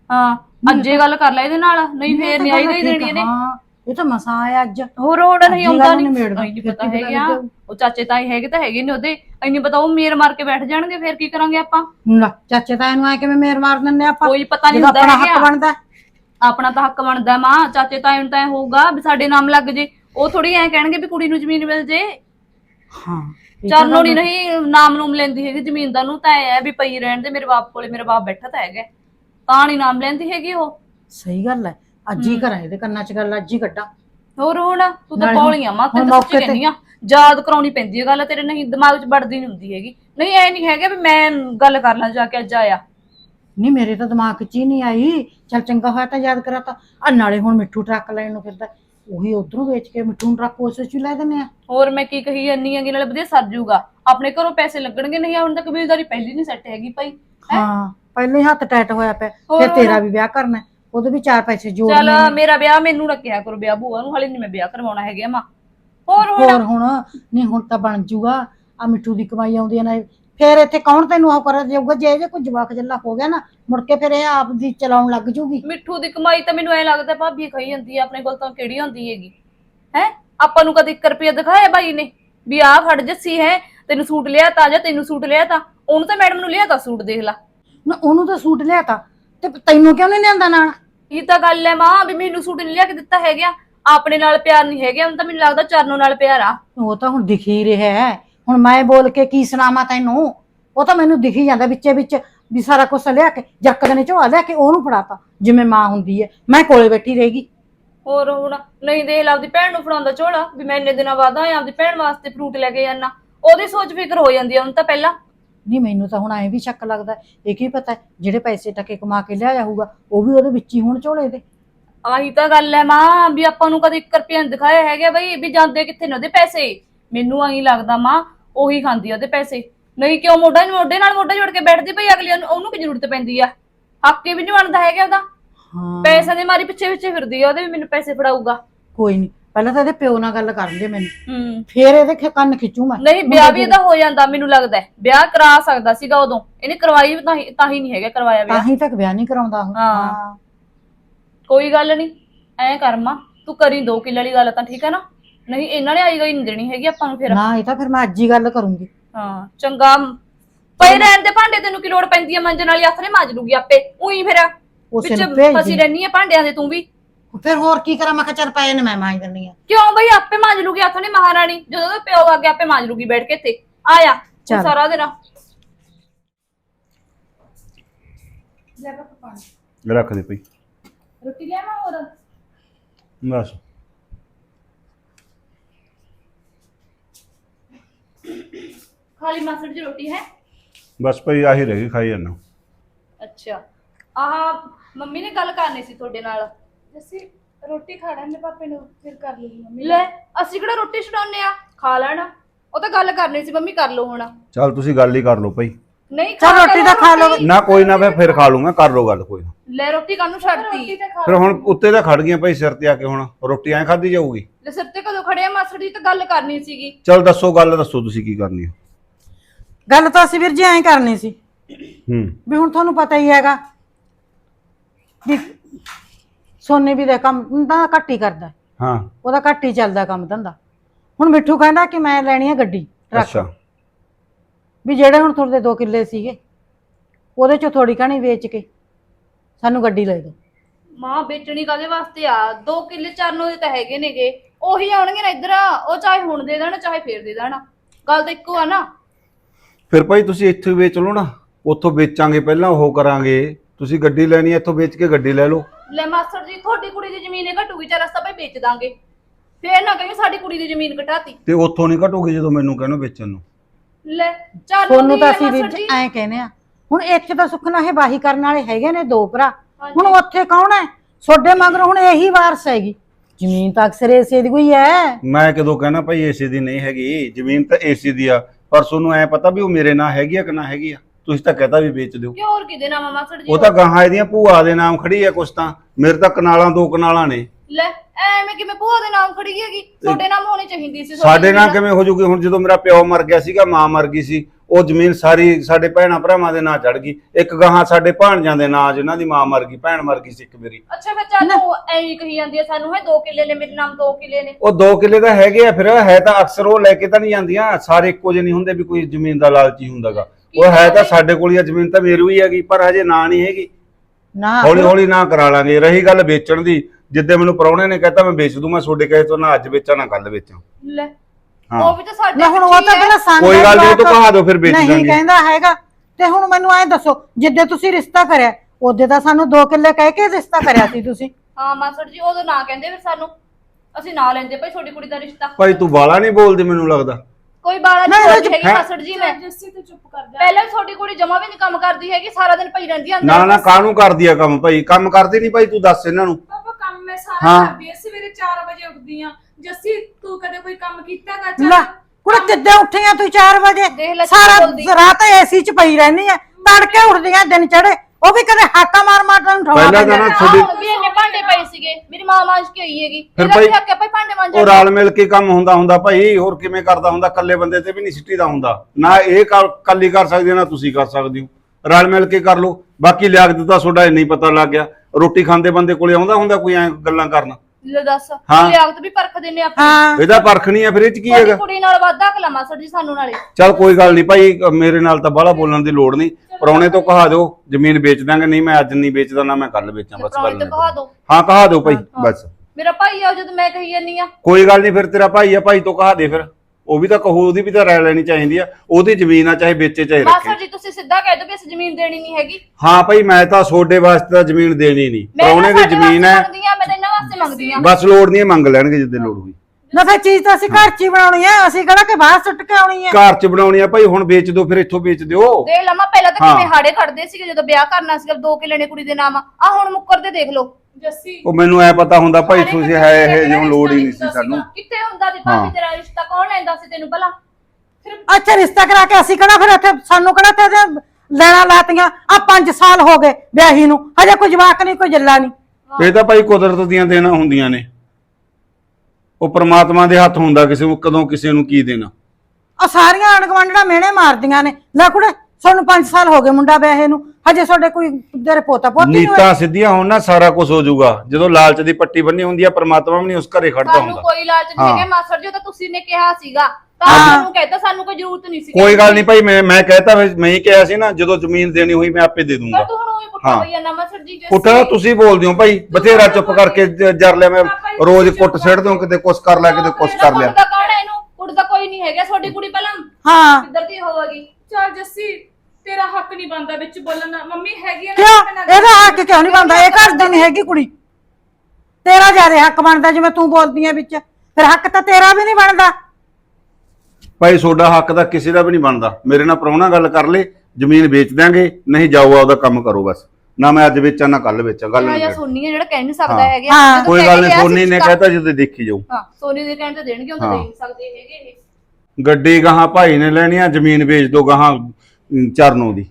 ਹਾਂ ਅੱਜੇ ਗੱਲ ਕਰ ਲੈ ਇਹਦੇ ਨਾਲ। ਨਹੀਂ ਫੇਰ ਨਹੀਂ ਆਈ ਗਈ ਦੇਣੀ ਇਹਨੇ। ਹਾਂ ਇਹ ਤਾਂ ਮਸਾ ਆਇਆ ਅੱਜ। ਹੋਰ ਹੋਰ ਨਹੀਂ ਆਉਂਦਾ ਨਹੀਂ। ਨਹੀਂ ਪਤਾ ਹੈਗਾ। ਉਹ ਚਾਚੇ ਤਾਈ ਹੈਗੇ ਤਾਂ ਹੈਗੇ ਨੇ ਉਹਦੇ। ਇੰਨੀ ਪਤਾ ਉਹ ਮੇਰ ਮਾਰ ਕੇ ਬੈਠ ਜਾਣਗੇ ਫੇਰ ਕੀ ਕਰਾਂਗੇ ਆਪਾਂ? ਲੈ ਚਾਚੇ ਤਾਏ ਨੂੰ ਆ ਕਿਵੇਂ ਮੇਰ ਮਾਰ ਦਿੰਦੇ ਆਪਾਂ? ਕੋਈ ਪਤਾ ਨਹੀਂ ਹੁੰਦਾ ਆਪਣਾ ਹੱਕ ਬਣਦਾ। ਆਪਣਾ ਤਾਂ ਹੱਕ ਬਣਦਾ ਮਾਂ। ਚਾਚੇ ਤਾਏ ਨੂੰ ਤਾਂ ਹੋਊਗਾ ਵੀ ਸਾਡੇ ਨਾਮ ਲੱਗ ਜੇ। ਉਹ ਥੋੜੀ ਐਂ ਕਹਿਣਗੇ ਵੀ ਕੁੜੀ ਨੂੰ ਜ਼ਮੀਨ ਮਿਲ ਜੇ। ਹਾਂ। ਇਹ ਤਾਂ ਚਰਨੋਂ ਨਹੀਂ ਨਹੀਂ ਨਾਮ ਨੂਮ ਲੈਂਦੀ ਹੈਗੀ ਜ਼ਮੀਨ ਦਾ ਨੂੰ ਤਾਂ ਐ ਹੈ ਵੀ ਪਈ ਰਹਿਣ ਦੇ ਮੇਰੇ ਬਾਪ ਕੋਲੇ ਮੇਰਾ ਬਾਪ ਬੈਠਾ ਤਾਂ ਹੈਗਾ। ਤਾਂ ਨਹੀਂ ਨਾਮ ਲੈਂਦੀ ਹੈਗੀ ਉਹ। ਸਹੀ ਗੱਲ ਹੈ। ਅੱਜ ਹੀ ਕਰਾਂ ਇਹਦੇ ਕੰਨਾਂ 'ਚ ਗੱਲ ਅੱਜ ਹੀ ਕੱਢਾਂ। ਹੋਰ ਹੁਣ ਤੂੰ ਤਾਂ ਨਾਲੇ ਹੁਣ- ਪੌਲੀਆਂ ਮਾਂ ਹੁਣ ਤੈਨੂੰ ਸੱਚੀ ਮੌਕੇ ਤੇ- ਕਹਿੰਦੀ ਆ ਯਾਦ ਕਰਾਉਣੀ ਪੈਂਦੀ ਹੈ ਗੱਲ ਤੇਰੇ ਨਹੀਂ ਦਿਮਾਗ 'ਚ ਵੜਦੀ ਨਹੀਂ ਹੁੰਦੀ ਹੈਗੀ। ਨਹੀਂ ਐ ਨਹੀਂ ਹੈਗਾ ਵੀ ਮੈਂ ਗੱਲ ਕਰ ਲਾਂ ਜਾ ਕੇ ਅੱਜ ਆਇਆ। ਨਹੀਂ ਮੇਰੇ ਤਾਂ ਦਿਮਾਗ 'ਚ ਹੀ ਨਹੀਂ ਆਈ। ਚਲ ਚੰਗਾ ਹੋਇਆ ਤਾਂ ਯਾਦ ਕਰਾ ਤਾਂ ਆ ਨਾਲੇ ਹੁਣ ਮਿੱਠੂ ਟਰੱਕ ਲੈਣ ਨੂੰ ਫਿਰਦਾ। ਉਹੀ ਉਧਰੋਂ ਵੇਚ ਕੇ ਮਿੱਠੂ ਨੂੰ ਟਰੱਕ ਉਸ ਵਿੱਚ ਲੈ ਦਿੰਦੇ ਆ। ਹੋਰ ਮੈਂ ਕੀ ਕਹੀ ਜਾਨੀ ਹੈਗੀ ਨਾਲੇ ਵਧੀਆ ਸਰ ਜੂਗਾ। ਆਪਣੇ ਘਰੋਂ ਪੈਸੇ ਲੱਗਣਗੇ ਨਹੀਂ ਹੁਣ ਤਾਂ ਕਬੀਲਦਾਰੀ ਪਹਿਲੀ ਨਹੀਂ ਸੈੱਟ ਹੈਗੀ ਭਾਈ ਹਾਂ? ਪਹਿਲੇ ਹੱਥ ਟੈਟ ਹੋਇਆ ਪਿਆ ਹੋਰ ਫਿਰ ਤੇਰਾ ਵੀ ਵਿਆਹ ਕਰਨਾ ਹੈ, ਉਹਦੇ ਵੀ ਚਾਰ ਪੈਸੇ ਜੋੜ ਚੱਲ ਮੇਰਾ ਵਿਆਹ ਮੈਨੂੰ ਰੱਖਿਆ ਕਰੋ ਵਿਆਹ ਭੂਆ ਨੂੰ ਹਾਲੇ ਨਹੀਂ ਮੈਂ ਵਿਆਹ ਕਰਵਾਉਣਾ ਹੈਗਾ ਮਾਂ। ਹੋਰ ਹੁਣ? ਹੋਰ ਹੁਣ ਨਹੀਂ ਹੁਣ ਤਾਂ ਬਣ ਜੂਗਾ ਆ ਮਿੱਠੂ ਦੀ ਕਮਾਈ ਆਉਂਦੀ ਹੈ ਨਾ ਫਿਰ ਇੱਥੇ ਕੌਣ ਤੈਨੂੰ ਉਹ ਕਰ ਜਾਊਗਾ? ਜੇ ਜੇ ਕੋਈ ਜਵਾਕ ਜੱਲਾ ਹੋ ਗਿਆ ਨਾ ਮੁੜ ਕੇ ਫਿਰ ਇਹ ਆਪ ਦੀ ਚਲਾਉਣ ਲੱਗ ਜੂਗੀ। ਮਿੱਠੂ ਦੀ ਕਮਾਈ ਤਾਂ ਮੈਨੂੰ ਐ ਲੱਗਦਾ ਭਾਬੀ ਖਾਈ ਜਾਂਦੀ ਆ ਆਪਣੇ ਕੋਲ ਤਾਂ ਕਿਹੜੀ ਹੁੰਦੀ ਹੈਗੀ। ਹੈ? ਆਪਾਂ ਨੂੰ ਕਦੇ 1 ਰੁਪਿਆ ਦਿਖਾਇਆ ਬਾਈ ਨੇ? ਵੀ ਆਹ ਫੜ ਜੱਸੀ ਹੈ ਤੈਨੂੰ ਸੂਟ ਲਿਆ ਤਾਂ ਜਾਂ ਤੈਨੂੰ ਸੂਟ ਲਿਆ ਤਾਂ। ਉਹਨੂੰ ਤਾਂ ਮੈਡਮ ਨੂੰ ਲਿਆ ਤਾਂ ਸੂਟ ਦੇਖ ਲਾ। ਨਾ ਉਹਨੂੰ ਤਾਂ ਸੂਟ ਲਿਆ ਤਾ। ਤੇ ਤੈਨੂੰ ਕਿਉਂ ਨਹੀਂ ਲਿਆਂਦਾ ਨਾਲ? ਇਹ ਤਾਂ ਗੱਲ ਹੈ ਮਾਂ ਵੀ ਮੈਨੂੰ ਸੂਟ ਨਹੀਂ ਲਿਆ ਕੇ ਦਿੱਤਾ ਹੈਗਾ। ਆਪਣੇ ਨਾਲ ਪਿਆਰ ਨਹੀਂ ਹੈਗਾ ਹੁਣ ਤਾਂ ਮੈਨੂੰ ਲੱਗਦਾ ਚਰਨੋਂ ਨਾਲ ਪਿਆਰ ਆ। ਉਹ ਤਾਂ ਹੁਣ ਦਿਖ ਹੀ ਰਿਹਾ ਹੈ। ਹੁਣ ਮੈਂ ਬੋਲ ਕੇ ਕੀ ਸੁਣਾਵਾਂ ਤੈਨੂੰ? ਉਹ ਤਾਂ ਮੈਨੂੰ ਦਿਖ ਜਾਂਦਾ ਵਿੱਚੇ ਵਿੱਚ ਵੀ ਸਾਰਾ ਕੁਝ ਲਿਆ ਕੇ ਜੱਕ ਦੇ ਨੇ ਝੋਲਾ ਲਿਆ ਕੇ ਉਹਨੂੰ ਫੜਾਤਾ ਜਿਵੇਂ ਮਾਂ ਹੁੰਦੀ ਹੈ। ਮੈਂ ਕੋਲੇ ਬੈਠੀ ਰਹੇਗੀ ਹੋਰ ਹੁਣ ਨਹੀਂ ਦੇਖ ਲਾ ਆਪਦੀ ਭੈਣ ਨੂੰ ਫੜਾਉਂਦਾ ਝੋਲਾ ਵੀ ਮੈਂ ਇੰਨੇ ਦਿਨਾਂ ਬਾਅਦ ਆਇਆ ਆਪਦੀ ਭੈਣ ਵਾਸਤੇ ਫਰੂਟ ਲੈ ਕੇ ਜਾਣਾ ਉਹਦੀ ਸੋਚ ਫਿਕਰ ਹੋ ਜਾਂਦੀ ਆ ਹੁਣ ਤਾਂ ਪਹਿਲਾਂ। ਨਹੀਂ ਮੈਨੂੰ ਤਾਂ ਹੁਣ ਐਂ ਵੀ ਸ਼ੱਕ ਲੱਗਦਾ ਇਹ ਕੀ ਪਤਾ ਜਿਹੜੇ ਪੈਸੇ ਟਕੇ ਕਮਾ ਕੇ ਲਿਆਇਆ ਹੋਊਗਾ ਉਹ ਵੀ ਉਹਦੇ ਵਿੱਚ ਹੀ ਹੁਣ ਝੋਲੇ ਦੇ। ਆਹੀ ਤਾਂ ਗੱਲ ਹੈ ਮਾਂ ਵੀ ਆਪਾਂ ਨੂੰ ਕਦੇ 1 ਰੁਪਿਆ ਨੀ ਦਿਖਾਇਆ ਹੈਗਾ ਬਈ ਵੀ ਜਾਂਦੇ ਕਿੱਥੇ ਨੇ ਉਹਦੇ ਪੈਸੇ। ਮੈਨੂੰ ਆਹੀ ਲੱਗਦਾ ਮਾਂ ਉਹੀ ਖਾਂਦੀ ਆ ਉਹਦੇ ਪੈਸੇ। ਨਹੀਂ ਕਿਉਂ ਮੋਢਾ ਮੋਢੇ ਨਾਲ ਮੋਢਾ ਜੋੜ ਕੇ ਬੈਠਦੀ ਭਈ ਅਗਲੀ ਨੂੰ ਉਹਨੂੰ ਕੀ ਜ਼ਰੂਰਤ ਪੈਂਦੀ ਆ? ਹੱਕੇ ਵੀ ਨਹੀਂ ਬਣਦਾ ਹੈਗਾ ਉਹਦਾ। ਹਾਂ। ਪੈਸੇ ਦੇ ਮਾਰੀ ਪਿੱਛੇ ਪਿੱਛੇ ਫਿਰਦੀ ਆ ਉਹਦੇ ਵੀ ਮੈਨੂੰ ਪੈਸੇ ਫੜਾਊਗਾ। ਕੋਈ ਨਹੀਂ ਪਹਿਲਾਂ ਤਾਂ ਇਹਦੇ ਪਿਓ ਨਾਲ ਗੱਲ ਕਰਨਗੇ ਮੈਨੂੰ। ਹੂੰ। ਫੇਰ ਇਹਦੇ ਖੇ- ਕੰਨ ਖਿੱਚੂ ਮੈਂ। ਨਹੀਂ ਵਿਆਹ ਵੀ ਇਹਦਾ ਹੋ ਜਾਂਦਾ ਮੈਨੂੰ ਲੱਗਦਾ ਹੈ। ਵਿਆਹ ਕਰਾ ਸਕਦਾ ਸੀਗਾ ਉਦੋਂ। ਇਹਨੇ ਕਰਵਾਈ ਵੀ ਤਾਂ ਹੀ ਤਾਂ ਹੀ ਨਹੀਂ ਹੈਗਾ ਕਰਵਾਇਆ ਤਾਂ ਵਿਆਹ ਹੀ ਤੱਕ ਵਿਆਹ ਨਹੀਂ ਕਰਾਉਂਦਾ ਉਹ। ਹਾਂ। ਕੋਈ ਗੱਲ ਨਹੀਂ ਐ ਕਰ ਮਾਂ ਤੂੰ ਕਰੀ ਦੋ ਕਿੱਲੇ ਵਾਲੀ ਗੱਲ ਤਾਂ ਠੀਕ ਹੈ ਨਾ? ਨਹੀਂ ਇਹਨਾਂ ਨੇ ਆਈ ਗਈ ਨਹੀਂ ਦੇਣੀ ਹੈਗੀ ਆਪਾਂ ਨੂੰ ਫਿਰ। ਨਾ ਇਹ ਤਾਂ ਫਿਰ ਮੈਂ ਅੱਜ ਹੀ ਗੱਲ ਕਰੂੰਗੀ। ਹਾਂ ਚੰਗਾ। ਪਏ ਰਹਿਣ ਦੇ ਭਾਂਡੇ ਤੈਨੂੰ ਕੀ ਲੋੜ ਪੈਂਦੀ ਆ? ਮੰਜਣ ਵਾਲੀ ਨੇ ਮਾਜ ਲੂਗੀ ਆਪੇ। ਉਹੀ ਫਿਰ ਉਸੇ ਵਿੱਚ ਨੂੰ ਭੇਜ ਫਸੀ ਦੇ ਰਹਿਨੀ ਆ ਭਾਂਡਿਆਂ ਦੇ ਤੂੰ ਵੀ। ਫਿਰ ਹੋਰ ਕੀ ਕਰਾਂ? ਮੈਂ ਕਿਹਾ ਚੱਲ ਪਏ ਨੇ ਮੈਂ ਮਾਂਜ ਦਿੰਦੀ ਆ। ਕਿਉਂ ਬਈ? ਆਪੇ ਮਾਜ ਲੂਗੀ ਹੱਥ ਨੇ ਮਹਾਰਾਣੀ। ਜਦੋਂ ਉਹਦੇ ਪਿਓ ਆ ਗਿਆ ਆਪੇ ਮਾਜ ਲੂਗੀ ਬੈਠ ਕੇ ਇੱਥੇ। ਆਇਆ ਚੱਲ। ਸਾਰਾ ਦਿਨ ਰੱਖ ਦੇ ਭਈ ਰੋਟੀ ਲਿਆਵਾਂ ਹੋਰ? ਬਸ। ਖਾਲੀ ਮਾਸੜ ਜੀ ਰੋਟੀ ਹੈ? ਬਸ ਭਈ ਆਹੀ ਰਹਿ ਗਈ ਖਾਈ ਜਾਣਾ ਅੱਛਾ। ਆਹ ਮੰਮੀ ਨੇ ਗੱਲ ਕਰਨੀ ਸੀ ਤੁਹਾਡੇ ਨਾਲ। ਜੱਸੀ ਰੋਟੀ ਖਾ ਲੈਣ ਦੇ ਪਾਪੇ ਨੂੰ ਫਿਰ ਕਰ ਲੂਗੀ ਮੰਮੀ। ਲੈ ਅਸੀਂ ਕਿਹੜਾ ਰੋਟੀ ਛਡਾਉਨੇ ਆ? ਖਾ ਲੈਣਾ। ਉਹ ਤਾਂ ਗੱਲ ਕਰਨੀ ਸੀ ਮੰਮੀ ਕਰ ਲਓ ਹੁਣ। ਚੱਲ ਤੁਸੀਂ ਗੱਲ ਹੀ ਕਰ ਲਓ ਭਈ। ਨਹੀਂ ਚੱਲ ਖਾ ਰੋਟੀ ਤਾਂ ਖਾ ਲਓ। ਰੋਟੀ। ਨਾ ਕੋਈ ਨਾ ਮੈਂ ਫਿਰ ਖਾ ਲੂੰਗਾ ਕਰ ਲਓ ਗੱਲ ਕੋਈ ਨਾ। ਲੈ ਰੋਟੀ ਕਾਹਨੂੰ ਛੱਡਤੀ ਰੋਟੀ ਤਾਂ ਖਾ ਫਿਰ ਹੁਣ ਉੱਤੇ ਤਾਂ ਖੜ ਗਈਆਂ ਭਈ ਸਿਰ ਤੇ ਆ ਕੇ ਹੁਣ ਰੋਟੀ ਐਂ ਖਾਧੀ ਜਾਊਗੀ? ਲੈ ਸਿਰ ਤੇ ਕਦੋਂ ਖੜਿਆ ਮਾਸੜ ਜੀ ਤਾਂ ਗੱਲ ਕਰਨੀ ਸੀਗੀ। ਚੱਲ ਦੱਸੋ ਗੱਲ ਦੱਸੋ ਤੁਸੀਂ ਕੀ ਕਰਨੀ ਹੈ ਗੱਲ ਤਾਂ ਅਸੀਂ ਵੀਰ ਜੀ ਐਂ ਕਰਨੀ ਸੀ। ਹੂੰ। ਵੀ ਹੁਣ ਤੁਹਾਨੂੰ ਪਤਾ ਹੀ ਹੈਗਾ ਵੀ ਸੋਨੇ ਵੀ ਦਾ ਕੰਮ ਤਾਂ ਘੱਟ ਹੀ ਕਰਦਾ। ਹੈ। ਉਹਦਾ ਘੱਟ ਹੀ ਚੱਲਦਾ ਕੰਮ ਧੰਦਾ। ਹੁਣ ਮਿੱਠੂ ਕਹਿੰਦਾ ਕਿ ਮੈਂ ਲੈਣੀ ਹੈ ਗੱਡੀ ਅੱਛਾ। ਵੀ ਜਿਹੜੇ ਹੁਣ ਤੁਹਾਡੇ 2 ਕਿੱਲੇ ਸੀਗੇ ਉਹਦੇ ਚੋਂ ਥੋੜੀ ਕਣੀ ਵੇਚ ਕੇ ਸਾਨੂੰ ਗੱਡੀ ਲੈ ਦਿਓ। ਮਾਂ ਵੇਚਣੀ ਕਾਦੇ ਵਾਸਤੇ ਆ? 2 ਕਿੱਲੇ ਚਰਨੋਂ ਦੇ ਤਾਂ ਹੈਗੇ ਨੇਗੇ। ਉਹੀ ਆਉਣਗੇ ਨਾ ਇੱਧਰ ਉਹ ਚਾਹੇ ਹੁਣ ਦੇ ਦੇਣ ਚਾਹੇ ਫੇਰ ਦੇ ਦੇਣ। ਗੱਲ ਤਾਂ ਇੱਕੋ ਆ ਨਾ। ਫਿਰ ਭਾਈ ਤੁਸੀਂ ਇੱਥੇ ਵੇਚ ਲਓ ਨਾ। ਉੱਥੋਂ ਵੇਚਾਂਗੇ ਪਹਿਲਾਂ ਉਹ ਕਰਾਂਗੇ। ਤੁਸੀਂ ਗੱਡੀ ਲੈਣੀ ਹੈ ਇੱਥੋਂ ਵੇਚ ਕੇ ਗੱਡੀ ਲੈ ਲਓ। ਲੈ ਮਾਸਟਰ ਜੀ ਤੁਹਾਡੀ ਕੁੜੀ ਦੀ ਜ਼ਮੀਨ ਇਹ ਘਟੂਗੀ ਚਾਰ ਰਸਤਾ ਭਾਈ ਵੇਚ ਦਾਂਗੇ। ਫੇਰ ਨਾ ਕਹੀਂ ਸਾਡੀ ਕੁੜੀ ਦੀ ਜ਼ਮੀਨ ਘਟਾਤੀ। ਤੇ ਉੱਥੋਂ ਨਹੀਂ ਘਟੋਗੇ ਜਦੋਂ ਮੈਨੂੰ ਕਹਿੰਦੇ ਵੇਚਣ ਨੂੰ। ਲੈ ਚੱਲ ਤੁਹਾਨੂੰ ਤਾਂ ਅਸੀਂ ਹੈ ਮਾਸਟਰ ਵੀ ਜੀ। ਐਂ ਕਹਿੰਦੇ ਆ ਹੁਣ ਇੱਥੇ ਤਾਂ ਸੁੱਖ ਨਾਲ ਇਹ ਵਾਹੀ ਕਰਨ ਵਾਲੇ ਹੈਗੇ ਨੇ ਦੋ ਭਰਾ। ਹੁਣ ਉੱਥੇ ਕੌਣ ਹੈ? ਛੋਡੇ ਮਗਰ ਹੁਣ ਇਹੀ ਵਾਰਸ ਹੈਗੀ। ਜ਼ਮੀਨ ਤਾਂ ਅਕਸਰ ਇਸੇ ਦੀ ਕੋਈ ਹੈ। ਮੈਂ ਕਦੋਂ ਕਹਿਣਾ ਭਾਈ ਏਸੀ ਦੀ ਨਹੀਂ ਹੈਗੀ ਜ਼ਮੀਨ ਤਾਂ ਏਸੀ ਦੀ ਆ। ਪਰ ਤੁਹਾਨੂੰ ਐ ਪਤਾ ਵੀ ਉਹ ਮੇਰੇ ਨਾਂ ਹੈਗੀ ਆ ਕਿ ਨਾ ਹੈਗੀ ਆ? ਤੁਸੀਂ ਤਾਂ ਕਹਤਾ ਵੀ ਵੇਚ ਦਿਓ। ਕਿ ਹੋਰ ਕਿਹਦੇ ਨਾਮ ਆ ਮਾਸਟਰ ਜੀ? ਉਹ ਤਾਂ ਗਾਹਾਂ ਇਹਦੀਆਂ ਭੂਆ ਦੇ ਨਾਮ ਖੜੀ ਆ ਕੁਛ ਤਾਂ। ਮੇਰੇ ਤਾਂ ਕਨਾਲਾਂ ਦੋ ਕਨਾਲਾਂ ਨੇ। ਲੈ ਐਵੇਂ ਕਿਵੇਂ ਭੂਆ ਦੇ ਨਾਮ ਖੜੀ ਹੈਗੀ? ਤੁਹਾਡੇ ਨਾਮ ਹੋਣੀ ਚਾਹੀਦੀ ਸੀ ਤੁਹਾਡੀ ਸਾਡੇ ਨਾਲ। ਕਿਵੇਂ ਹੋ ਜੂਗੀ? ਹੁਣ ਜਦੋਂ ਮੇਰਾ ਪਿਓ ਮਰ ਗਿਆ ਸੀਗਾ ਮਾਂ ਮਰ ਗਈ ਸੀ ਉਹ ਜ਼ਮੀਨ ਸਾਰੀ ਸਾਡੇ ਭੈਣਾਂ ਭਰਾਵਾਂ ਦੇ ਨਾਂ ਚੜ ਗਈ। ਇੱਕ ਗਾਹਾਂ ਸਾਡੇ ਭਾਣਜਾਂ ਦੇ ਨਾਂ ਜਿਨ੍ਹਾਂ ਦੀ ਮਾਂ ਮਰ ਗਈ ਭੈਣ ਮਰ ਗਈ ਸੀ ਇੱਕ ਮੇਰੀ। ਅੱਛਾ ਫਿਰ ਚੱਲ ਉਹ ਐਵੇਂ ਹੀ ਕਹੀ ਜਾਂਦੀ ਹੈ ਸਾਨੂੰ ਹੈ 2 ਕਿੱਲੇ ਨੇ ਮੇਰੇ ਨਾਮ 2 ਕਿੱਲੇ ਨੇ। ਉਹ 2 ਕਿੱਲੇ ਤਾਂ ਹੈਗੇ ਆ ਫਿਰ ਹੈ ਤਾਂ ਅਕਸਰ ਉਹ ਲੈ ਕੇ ਤਾਂ ਨਹੀਂ ਜਾਂਦੀਆਂ। ਸਾਰੇ ਇੱਕੋ ਜਿਹੇ ਨਹੀਂ ਹੁੰਦੇ ਵੀ ਕੋਈ ਜ਼ਮੀਨ ਦਾ ਲਾਲਚੀ ਹੁੰਦਾਗਾ। ਉਹ ਹੈ ਤਾਂ ਸਾਡੇ ਕੋਲ ਹੀ ਆ ਜ਼ਮੀਨ ਤਾਂ ਮੇਰੀ ਹੀ ਹੈਗੀ ਪਰ ਹਜੇ ਨਾਂ ਨਹੀਂ ਹੈਗੀ। ਨਾ ਹੌਲੀ ਹੌਲੀ ਨਾ ਕਰਾ ਲਾਂਗੇ। ਰਹੀ ਗੱਲ ਵੇਚਣ ਦੀ ਜਿੱਦੇ ਮੈਨੂੰ ਪ੍ਰਾਹੁਣੇ ਨੇ ਕਹਿਤਾ ਮੈਂ ਵੇਚ ਦੂੰ ਮੈਂ ਤੁਹਾਡੇ ਕਹੇ ਤੋਂ ਨਾ ਅੱਜ ਵੇਚਾਂ ਨਾ ਕੱਲ ਵੇਚਾਂ। ਲੈ ਹਾਂ। ਉਹ ਵੀ ਤਾਂ ਸਾਡੇ ਲੈ ਹੁਣ ਉਹ ਵਿੱਚ ਤਾਂ ਹੀ। ਹੈ। ਪਹਿਲਾਂ ਸਾਨੂੰ ਕੋਈ ਗੱਲ ਨਹੀਂ ਉਹ ਤੋਂ ਕਹਾ ਦਿਓ ਫਿਰ ਵੇਚ ਨਹੀਂ ਦਾਂਗੇ। ਕਹਿੰਦਾ ਹੈਗਾ। ਤੇ ਹੁਣ ਮੈਨੂੰ ਐਂ ਦੱਸੋ ਜਿੱਦੇ ਤੁਸੀਂ ਰਿਸ਼ਤਾ ਕਰਿਆ ਉਹਦੇ ਤਾਂ ਸਾਨੂੰ 2 ਕਿੱਲੇ ਕਹਿ ਕੇ ਰਿਸ਼ਤਾ ਕਰਿਆ ਸੀ ਤੁਸੀਂ। ਹਾਂ ਮਾਸਟਰ ਜੀ ਉਦੋਂ ਨਾ ਕਹਿੰਦੇ ਫਿਰ ਸਾਨੂੰ। ਅਸੀਂ ਨਾ ਲੈਂਦੇ ਭਾਈ ਤੁਹਾਡੀ ਕੁੜੀ ਦਾ ਰਿਸ਼ਤਾ। ਭਾਈ ਤੂੰ ਬਾਲਾ ਨਹੀਂ ਬੋਲਦੀ ਮੈਨੂੰ ਲੱਗਦਾ। ਕੋਈ ਬਾਲਾ ਨਹੀਂ, ਨਹੀਂ ਇਹ ਬੋਲਦੀ ਹੈਗੀ ਹੈ। ਮਾਸਟਰ ਜੀ ਮੈਂ। ਜੱਸੀ ਤੂੰ ਚੁੱਪ ਕਰ ਜਾ। ਪਹਿਲਾਂ ਵੀ ਤੁਹਾਡੀ ਕੁੜੀ ਜਮਾ ਵੀ ਨਹੀਂ ਕੰਮ ਕਰਦੀ ਹੈਗੀ ਸਾਰਾ ਦਿਨ ਪਈ ਰਹਿੰਦੀ ਆ ਅੰਦਰ। ਨਾ ਨਾ ਕਾਹਨੂੰ ਕਰਦੀ ਆ ਕੰਮ? ਭਾਈ ਕੰਮ ਕਰਦੀ ਨਹੀਂ ਭਾਈ ਤੂੰ ਦੱਸ ਇਹਨਾਂ ਨੂੰ। ਪਾਪਾ ਮੈਂ ਸਾਰਾ ਹਾਂ। ਕਰਦੀ ਐ ਸਵੇਰੇ 4 ਵਜੇ ਉੱਠਦੀ ਆ ਜੱਸੀ ਤੂੰ ਕਦੇ ਕੋਈ ਕੰਮ ਕੀਤਾ ਕਾ ਲੈ ਕੁੜੇ ਕਿੱਦਾਂ ਉੱਠੀਆਂ ਤੂੰ 4 ਵਜੇ? ਦੇਖ ਲੈ ਕਿੱਦਾਂ ਸਾਰਾ ਬੋਲਦੀ। ਰਾਤ ਏਸੀ 'ਚ ਪਈ ਰਹਿੰਦੀ ਐ ਤੜਕੇ ਉੱਠਦੀਆਂ ਦਿਨ ਚੜੇ ਉਹ ਵੀ ਕਦੇ ਹਾਕਾ ਮਾਰ ਮਾਰ ਤੈਨੂੰ ਠਾਉਣਾ ਪਹਿਲਾਂ ਤਾਂ ਨਾ ਪੈਂਦਾ। ਤੁਹਾਡੀ- ਆਹ, ਵੀ ਇੰਨੇ ਭਾਂਡੇ ਪਏ ਸੀਗੇ। ਮੇਰੀ ਮਾਂ ਮਾਂਜ ਕੇ ਆਈ ਹੈਗੀ? ਫਿਰ ਇਹਦਾ ਭਾਈ- ਕੀ ਹੱਕ ਹੈ ਭਾਈ ਭਾਂਡੇ ਮਾਂਜ ਉਹ ਰਲ ਮਿਲ ਕੇ ਕੰਮ ਹੁੰਦਾ ਹੁੰਦਾ ਭਾਈ ਹੋਰ ਕਿਵੇਂ ਕਰਦਾ ਹੁੰਦਾ? ਇਕੱਲੇ ਬੰਦੇ ਤੇ ਵੀ ਨਹੀਂ ਸਿੱਟੀ ਦਾ ਹੁੰਦਾ। ਨਾ ਇਹ ਕਰ- ਇਕੱਲੀ ਕਰ ਸਕਦੀ ਹੈ, ਨਾ ਤੁਸੀਂ ਕਰ ਸਕਦੇ ਹੋ। ਰਲ ਮਿਲ ਕੇ ਕਰ ਲਓ। ਬਾਕੀ ਲਿਆਕਤ ਤਾਂ ਤੁਹਾਡਾ ਨਹੀਂ ਪਤਾ ਲੱਗ ਗਿਆ। ਰੋਟੀ ਖਾਂਦੇ ਬੰਦੇ ਕੋਲੇ ਆਉਂਦਾ ਹੁੰਦਾ ਕੋਈ ਐ ਗੱਲਾਂ ਕਰਨ? ਲੈ ਦੱਸ ਹਾਂ। ਲਿਆਕਤ ਵੀ ਪਰਖਦੇ ਨੇ ਆਪਣੀ ਹਾਂ। ਇਹਦਾ ਪਰਖ ਨਹੀਂ ਹੈ ਫਿਰ ਇਹ ਚ ਕੀ ਤੁਹਾਡੀ ਹੈਗਾ ਕੁੜੀ ਨਾਲ ਵਾਧਾ ਕਲਾ ਮਾਸਟਰ ਜੀ ਸਾਨੂੰ ਨਾਲੇ। ਚੱਲ ਕੋਈ ਗੱਲ ਨਹੀਂ ਭਾਈ ਮੇਰੇ ਨਾਲ ਤਾਂ ਬਾਹਲਾ ਬੋਲਣ ਦੀ ਲੋੜ ਨਹੀਂ। ਪਰੌਣੇ ਤੋਂ ਕਹਾ ਦਿਓ ਜ਼ਮੀਨ ਵੇਚ ਦਾਂਗੇ ਨਹੀਂ ਮੈਂ ਅੱਜ ਨਹੀਂ ਵੇਚਦਾ ਨਾ ਮੈਂ ਕੱਲ ਵੇਚਾਂ ਬਸ ਗੱਲ ਤੋਂ ਨਹੀਂ ਕਹਾ ਦਿਓ। ਹਾਂ ਕਹਾ ਦਿਓ ਭਾਈ ਬਸ। ਮੇਰਾ ਭਾਈ ਆ ਜਦੋਂ ਮੈਂ ਕਹੀ ਜਾਂਦੀ ਆ। ਕੋਈ ਗੱਲ ਨਹੀਂ ਫਿਰ ਤੇਰਾ ਭਾਈ ਆ ਭਾਈ ਤੋਂ ਕਹਾ ਦੇ ਫਿਰ। ਉਹ ਵੀ ਤਾਂ ਕਹੋ ਉਹਦੀ ਵੀ ਤਾਂ ਰਾਇ ਲੈਣੀ ਚਾਹੀਦੀ ਆ। ਉਹਦੀ ਜ਼ਮੀਨ ਆ ਚਾਹੇ ਵੇਚੇ ਚਾਹੇ ਰੱਖੇ। ਮਾਸਟਰ ਜੀ ਤੁਸੀਂ ਸਿੱਧਾ ਕਹਿ ਦਿਓ ਵੀ ਅਸੀਂ ਜ਼ਮੀਨ ਦੇਣੀ ਨਹੀਂ ਹੈਗੀ। ਹਾਂ ਭਾਈ ਮੈਂ ਤਾਂ ਤੁਹਾਡੇ ਵਾਸਤੇ ਤਾਂ ਜ਼ਮੀਨ ਦੇਣੀ ਨਹੀਂ। ਮੈਂ ਪਰੌਣੇ ਦੀ ਜ਼ਮੀਨ ਹੈ। ਮੰਗਦੀ ਆ ਮੈਂ ਤਾਂ ਇਹਨਾਂ ਵਾਸਤੇ ਮੰਗਦੀ ਆ। ਬਸ ਲੋੜ ਨਹੀਂ ਹੈ, ਮੰਗ ਲੈਣਗੇ ਜਿੱਦੇ ਲੋੜ ਹੋਈ। ਨਾ ਫਿਰ ਚੀਜ਼ ਤਾਂ ਅਸੀਂ ਘਰ 'ਚ ਹੀ ਬਣਾਉਣੀ ਐ ਅਸੀਂ ਕਿਹੜਾ ਕਿ ਬਾਹਰ ਸੁੱਟ ਕੇ ਆਉਣੀ ਐ ਘਰ ਚ ਬਣਾਉਣੀ ਆ ਭਾਈ ਹੁਣ ਵੇਚ ਦਿਓ ਫਿਰ ਇੱਥੋਂ ਵੇਚ ਦਿਓ। ਦੇਖ ਲਮਾ ਪਹਿਲਾਂ ਤਾਂ ਹਾਂ। ਕਿਵੇਂ ਹਾੜੇ ਖੜਦੇ ਸੀਗੇ ਜਦੋਂ ਵਿਆਹ ਕਰਨਾ ਸੀਗਾ ਦੋ ਕਿੱਲੇ ਨੇ ਕੁੜੀ ਦੇ ਨਾਮ। ਆ ਹੁਣ ਮੁੱਕਰਦੇ ਦੇਖ ਲਓ। ਜੱਸੀ। ਉਹ ਮੈਨੂੰ ਐ ਪਤਾ ਹੁੰਦਾ ਭਾਈ ਤੁਸੀਂ ਹੈ ਇਹ ਜਿਉਂ ਲੋੜ ਹੀ ਨਹੀਂ ਸੀ ਸਾਨੂੰ। ਕਿੱਥੇ ਹੁੰਦਾ ਸੀ? ਹਾਂ। ਭਾਬੀ ਤੇਰਾ ਰਿਸ਼ਤਾ ਕੌਣ ਲੈਂਦਾ ਸੀ ਤੈਨੂੰ ਭਲਾ? ਅੱਛਾ ਰਿਸ਼ਤਾ ਕਰਾ ਕੇ ਅਸੀਂ ਕਿਹੜਾ ਫਿਰ ਇੱਥੇ ਸਾਨੂੰ ਕਿਹੜਾ ਤੇ ਲੈਣਾ ਲਾਤੀਆਂ? ਆ 5 ਸਾਲ ਹੋ ਗਏ ਵਿਆਹੀ ਨੂੰ। ਹਜੇ ਕੋਈ ਜਵਾਕ ਨਹੀਂ ਕੋਈ ਜੱਲਾ ਨਹੀਂ। ਇਹ ਤਾਂ ਭਾਈ ਕੁਦਰਤ ਦੀਆਂ ਦੇਣਾ ਹੁੰਦੀਆਂ ਨੇ। ਉਹ ਪ੍ਰਮਾਤਮਾ ਦੇ ਹੱਥ ਹੁੰਦਾ ਕਿਸੇ ਨੂੰ ਕਦੋਂ ਕਿਸੇ ਨੂੰ ਕੀ ਦੇਣਾ। ਆ ਸਾਰੀਆਂ ਅਣਗਵੰਡਣਾ ਮਿਹਣੇ ਮਾਰਦੀਆਂ ਨੇ। ਲੈ ਕੁੜੇ ਸਾਨੂੰ 5 ਸਾਲ ਹੋ ਗਏ ਮੁੰਡਾ ਵਿਆਹੇ ਨੂੰ। ਹਜੇ ਸਾਡੇ ਕੋਈ ਤੇਰੇ ਪੋਤਾ ਪੋਤੀ ਨਹੀਂ ਹੋਏ। ਨੀਤਾਂ ਸਿੱਧੀਆਂ ਹੋਣ ਨਾ ਸਾਰਾ ਕੁਝ ਹੋ ਜਾਊਗਾ। ਜਦੋਂ ਲਾਲਚ ਦੀ ਪੱਟੀ ਬੰਨੀ ਹੁੰਦੀ ਆ ਪ੍ਰਮਾਤਮਾ ਵੀ ਨਹੀਂ ਉਸ ਘਰੇ ਖੜਦਾ ਸਾਨੂੰ ਹੁੰਦਾ। ਕੋਈ ਲਾਲਚ ਨਹੀਂ ਹਾਂ। ਹੈਗਾ ਮਾਸਟਰ ਜੀ ਉਹ ਤਾਂ ਤੁਸੀਂ ਨੇ ਕਿਹਾ ਸੀਗਾ। ਤਾਂ। ਸਾਨੂੰ ਕਹਿਤਾ ਸਾਨੂੰ ਕੋਈ ਜ਼ਰੂਰਤ ਨਹੀਂ ਸੀ ਕੋਈ ਗੱਲ ਨਹੀਂ ਭਾਈ ਮੈਂ ਮੈਂ ਕਹਿਤਾ ਵੀ ਮੈਂ ਹੀ ਕਿਹਾ ਸੀ ਨਾ ਜਦੋਂ ਜ਼ਮੀਨ ਦੇਣੀ ਹੋਈ ਮੈਂ ਆਪੇ ਦੇ ਪਰ ਦੂੰਗਾ ਤੂੰ ਹੁਣ ਉਹੀ ਪੁੱਠਾ ਹਾਂ। ਹੋਈ ਜਾਂਦਾ ਮਾਸਟਰ ਜੀ ਪੁੱਠਾ ਤੁਸੀਂ ਬੋਲਦੇ ਹੋ ਭਾਈ ਬਥੇਰਾ ਚੁੱਪ ਕਰਕੇ ਜ- ਜਰ ਲਿਆ ਮੈਂ ਰੋਜ਼ ਕੁੱਟ ਸਿੱਟ ਦਿਓ ਕਿਤੇ ਕੁਛ ਕਰ ਲਿਆ ਕਿਤੇ ਕੁਛ ਕਰ ਲਿਆ। ਕੌਣ ਹੈ ਇਹਨੂੰ? ਕੋਈ ਨਹੀਂ ਹੈਗਾ ਤੁਹਾਡੀ ਕੁੜੀ ਪਹਿਲਾਂ ਹਾਂ। ਕਿੱਧਰ ਦੀ ਹੋਵੇਗੀ ਚੱਲ ਜੱਸੀ ਤੇਰਾ ਹੱਕ ਨਹੀਂ ਬਣਦਾ ਵਿੱਚ ਬੋਲਣ ਦਾ। ਮੰਮੀ ਹੈਗੀ ਆ ਕਿਉਂ? ਨਾਲ ਇਹਦਾ ਹੱਕ ਕਿਉਂ ਨਹੀਂ ਬਣਦਾ? ਇਹ ਘਰ ਦੀ ਨਹੀਂ ਹੈਗੀ ਕੁੜੀ। ਤੇਰਾ ਜ਼ਿਆਦਾ ਹੱਕ ਬਣਦਾ ਜਿਵੇਂ ਤੂੰ ਬੋਲਦੀ ਹੈ ਵਿੱਚ। ਫਿਰ ਹੱਕ ਤਾਂ ਤੇਰਾ ਵੀ ਨਹੀਂ ਬਣਦਾ। ਭਾਈ ਤੁਹਾਡਾ ਹੱਕ ਤਾਂ ਕਿਸੇ ਦਾ ਵੀ ਨਹੀਂ ਬਣਦਾ। ਮੇਰੇ ਨਾਲ ਪ੍ਰਾਹੁਣਾ ਗੱਲ ਕਰ ਲੇ ਜ਼ਮੀਨ ਵੇਚ ਦਿਆਂਗੇ ਨਹੀਂ ਜਾਓ ਆਪਦਾ ਕੰਮ ਕਰੋ ਬਸ। ਨਾ ਮੈਂ ਅੱਜ ਵੇਚਾਂ ਨਾ ਕੱਲ ਵੇਚਾਂ ਗੱਲ ਨਹੀਂ ਜਾਂ ਕਰਨੀ। ਸੋਨੀ ਹੈ ਜਿਹੜਾ ਕਹਿ ਨਹੀਂ ਸਕਦਾ ਹਾਂ। ਹੈਗਾ। ਹਾਂ। ਜਦੋਂ ਕੋਈ ਕਹਿ ਗੱਲ ਕੇ ਨਹੀਂ ਗਿਆ ਸੀ ਸੋਨੀ ਨੇ ਕਹਿਤਾ ਜਦੋਂ ਦੇਖੀ ਜਾਊ ਹਾਂ ਸੋਨੀ ਦੇ ਕਹਿਣ ਤੇ ਦੇਣਗੇ ਉਹ ਤਾਂ ਹਾਂ। ਦੇ ਨਹੀਂ ਸਕਦੇ ਹੈਗੇ ਇਹ। ਗੱਡੀ ਗਾਹਾਂ ਭਾਈ ਨੇ ਲੈਣੀ ਆ ਜ਼ਮੀਨ ਵੇਚ ਦੋ ਗਾਹਾਂ। ਅਮ, ਚਰਨੋਂ ਦੀ।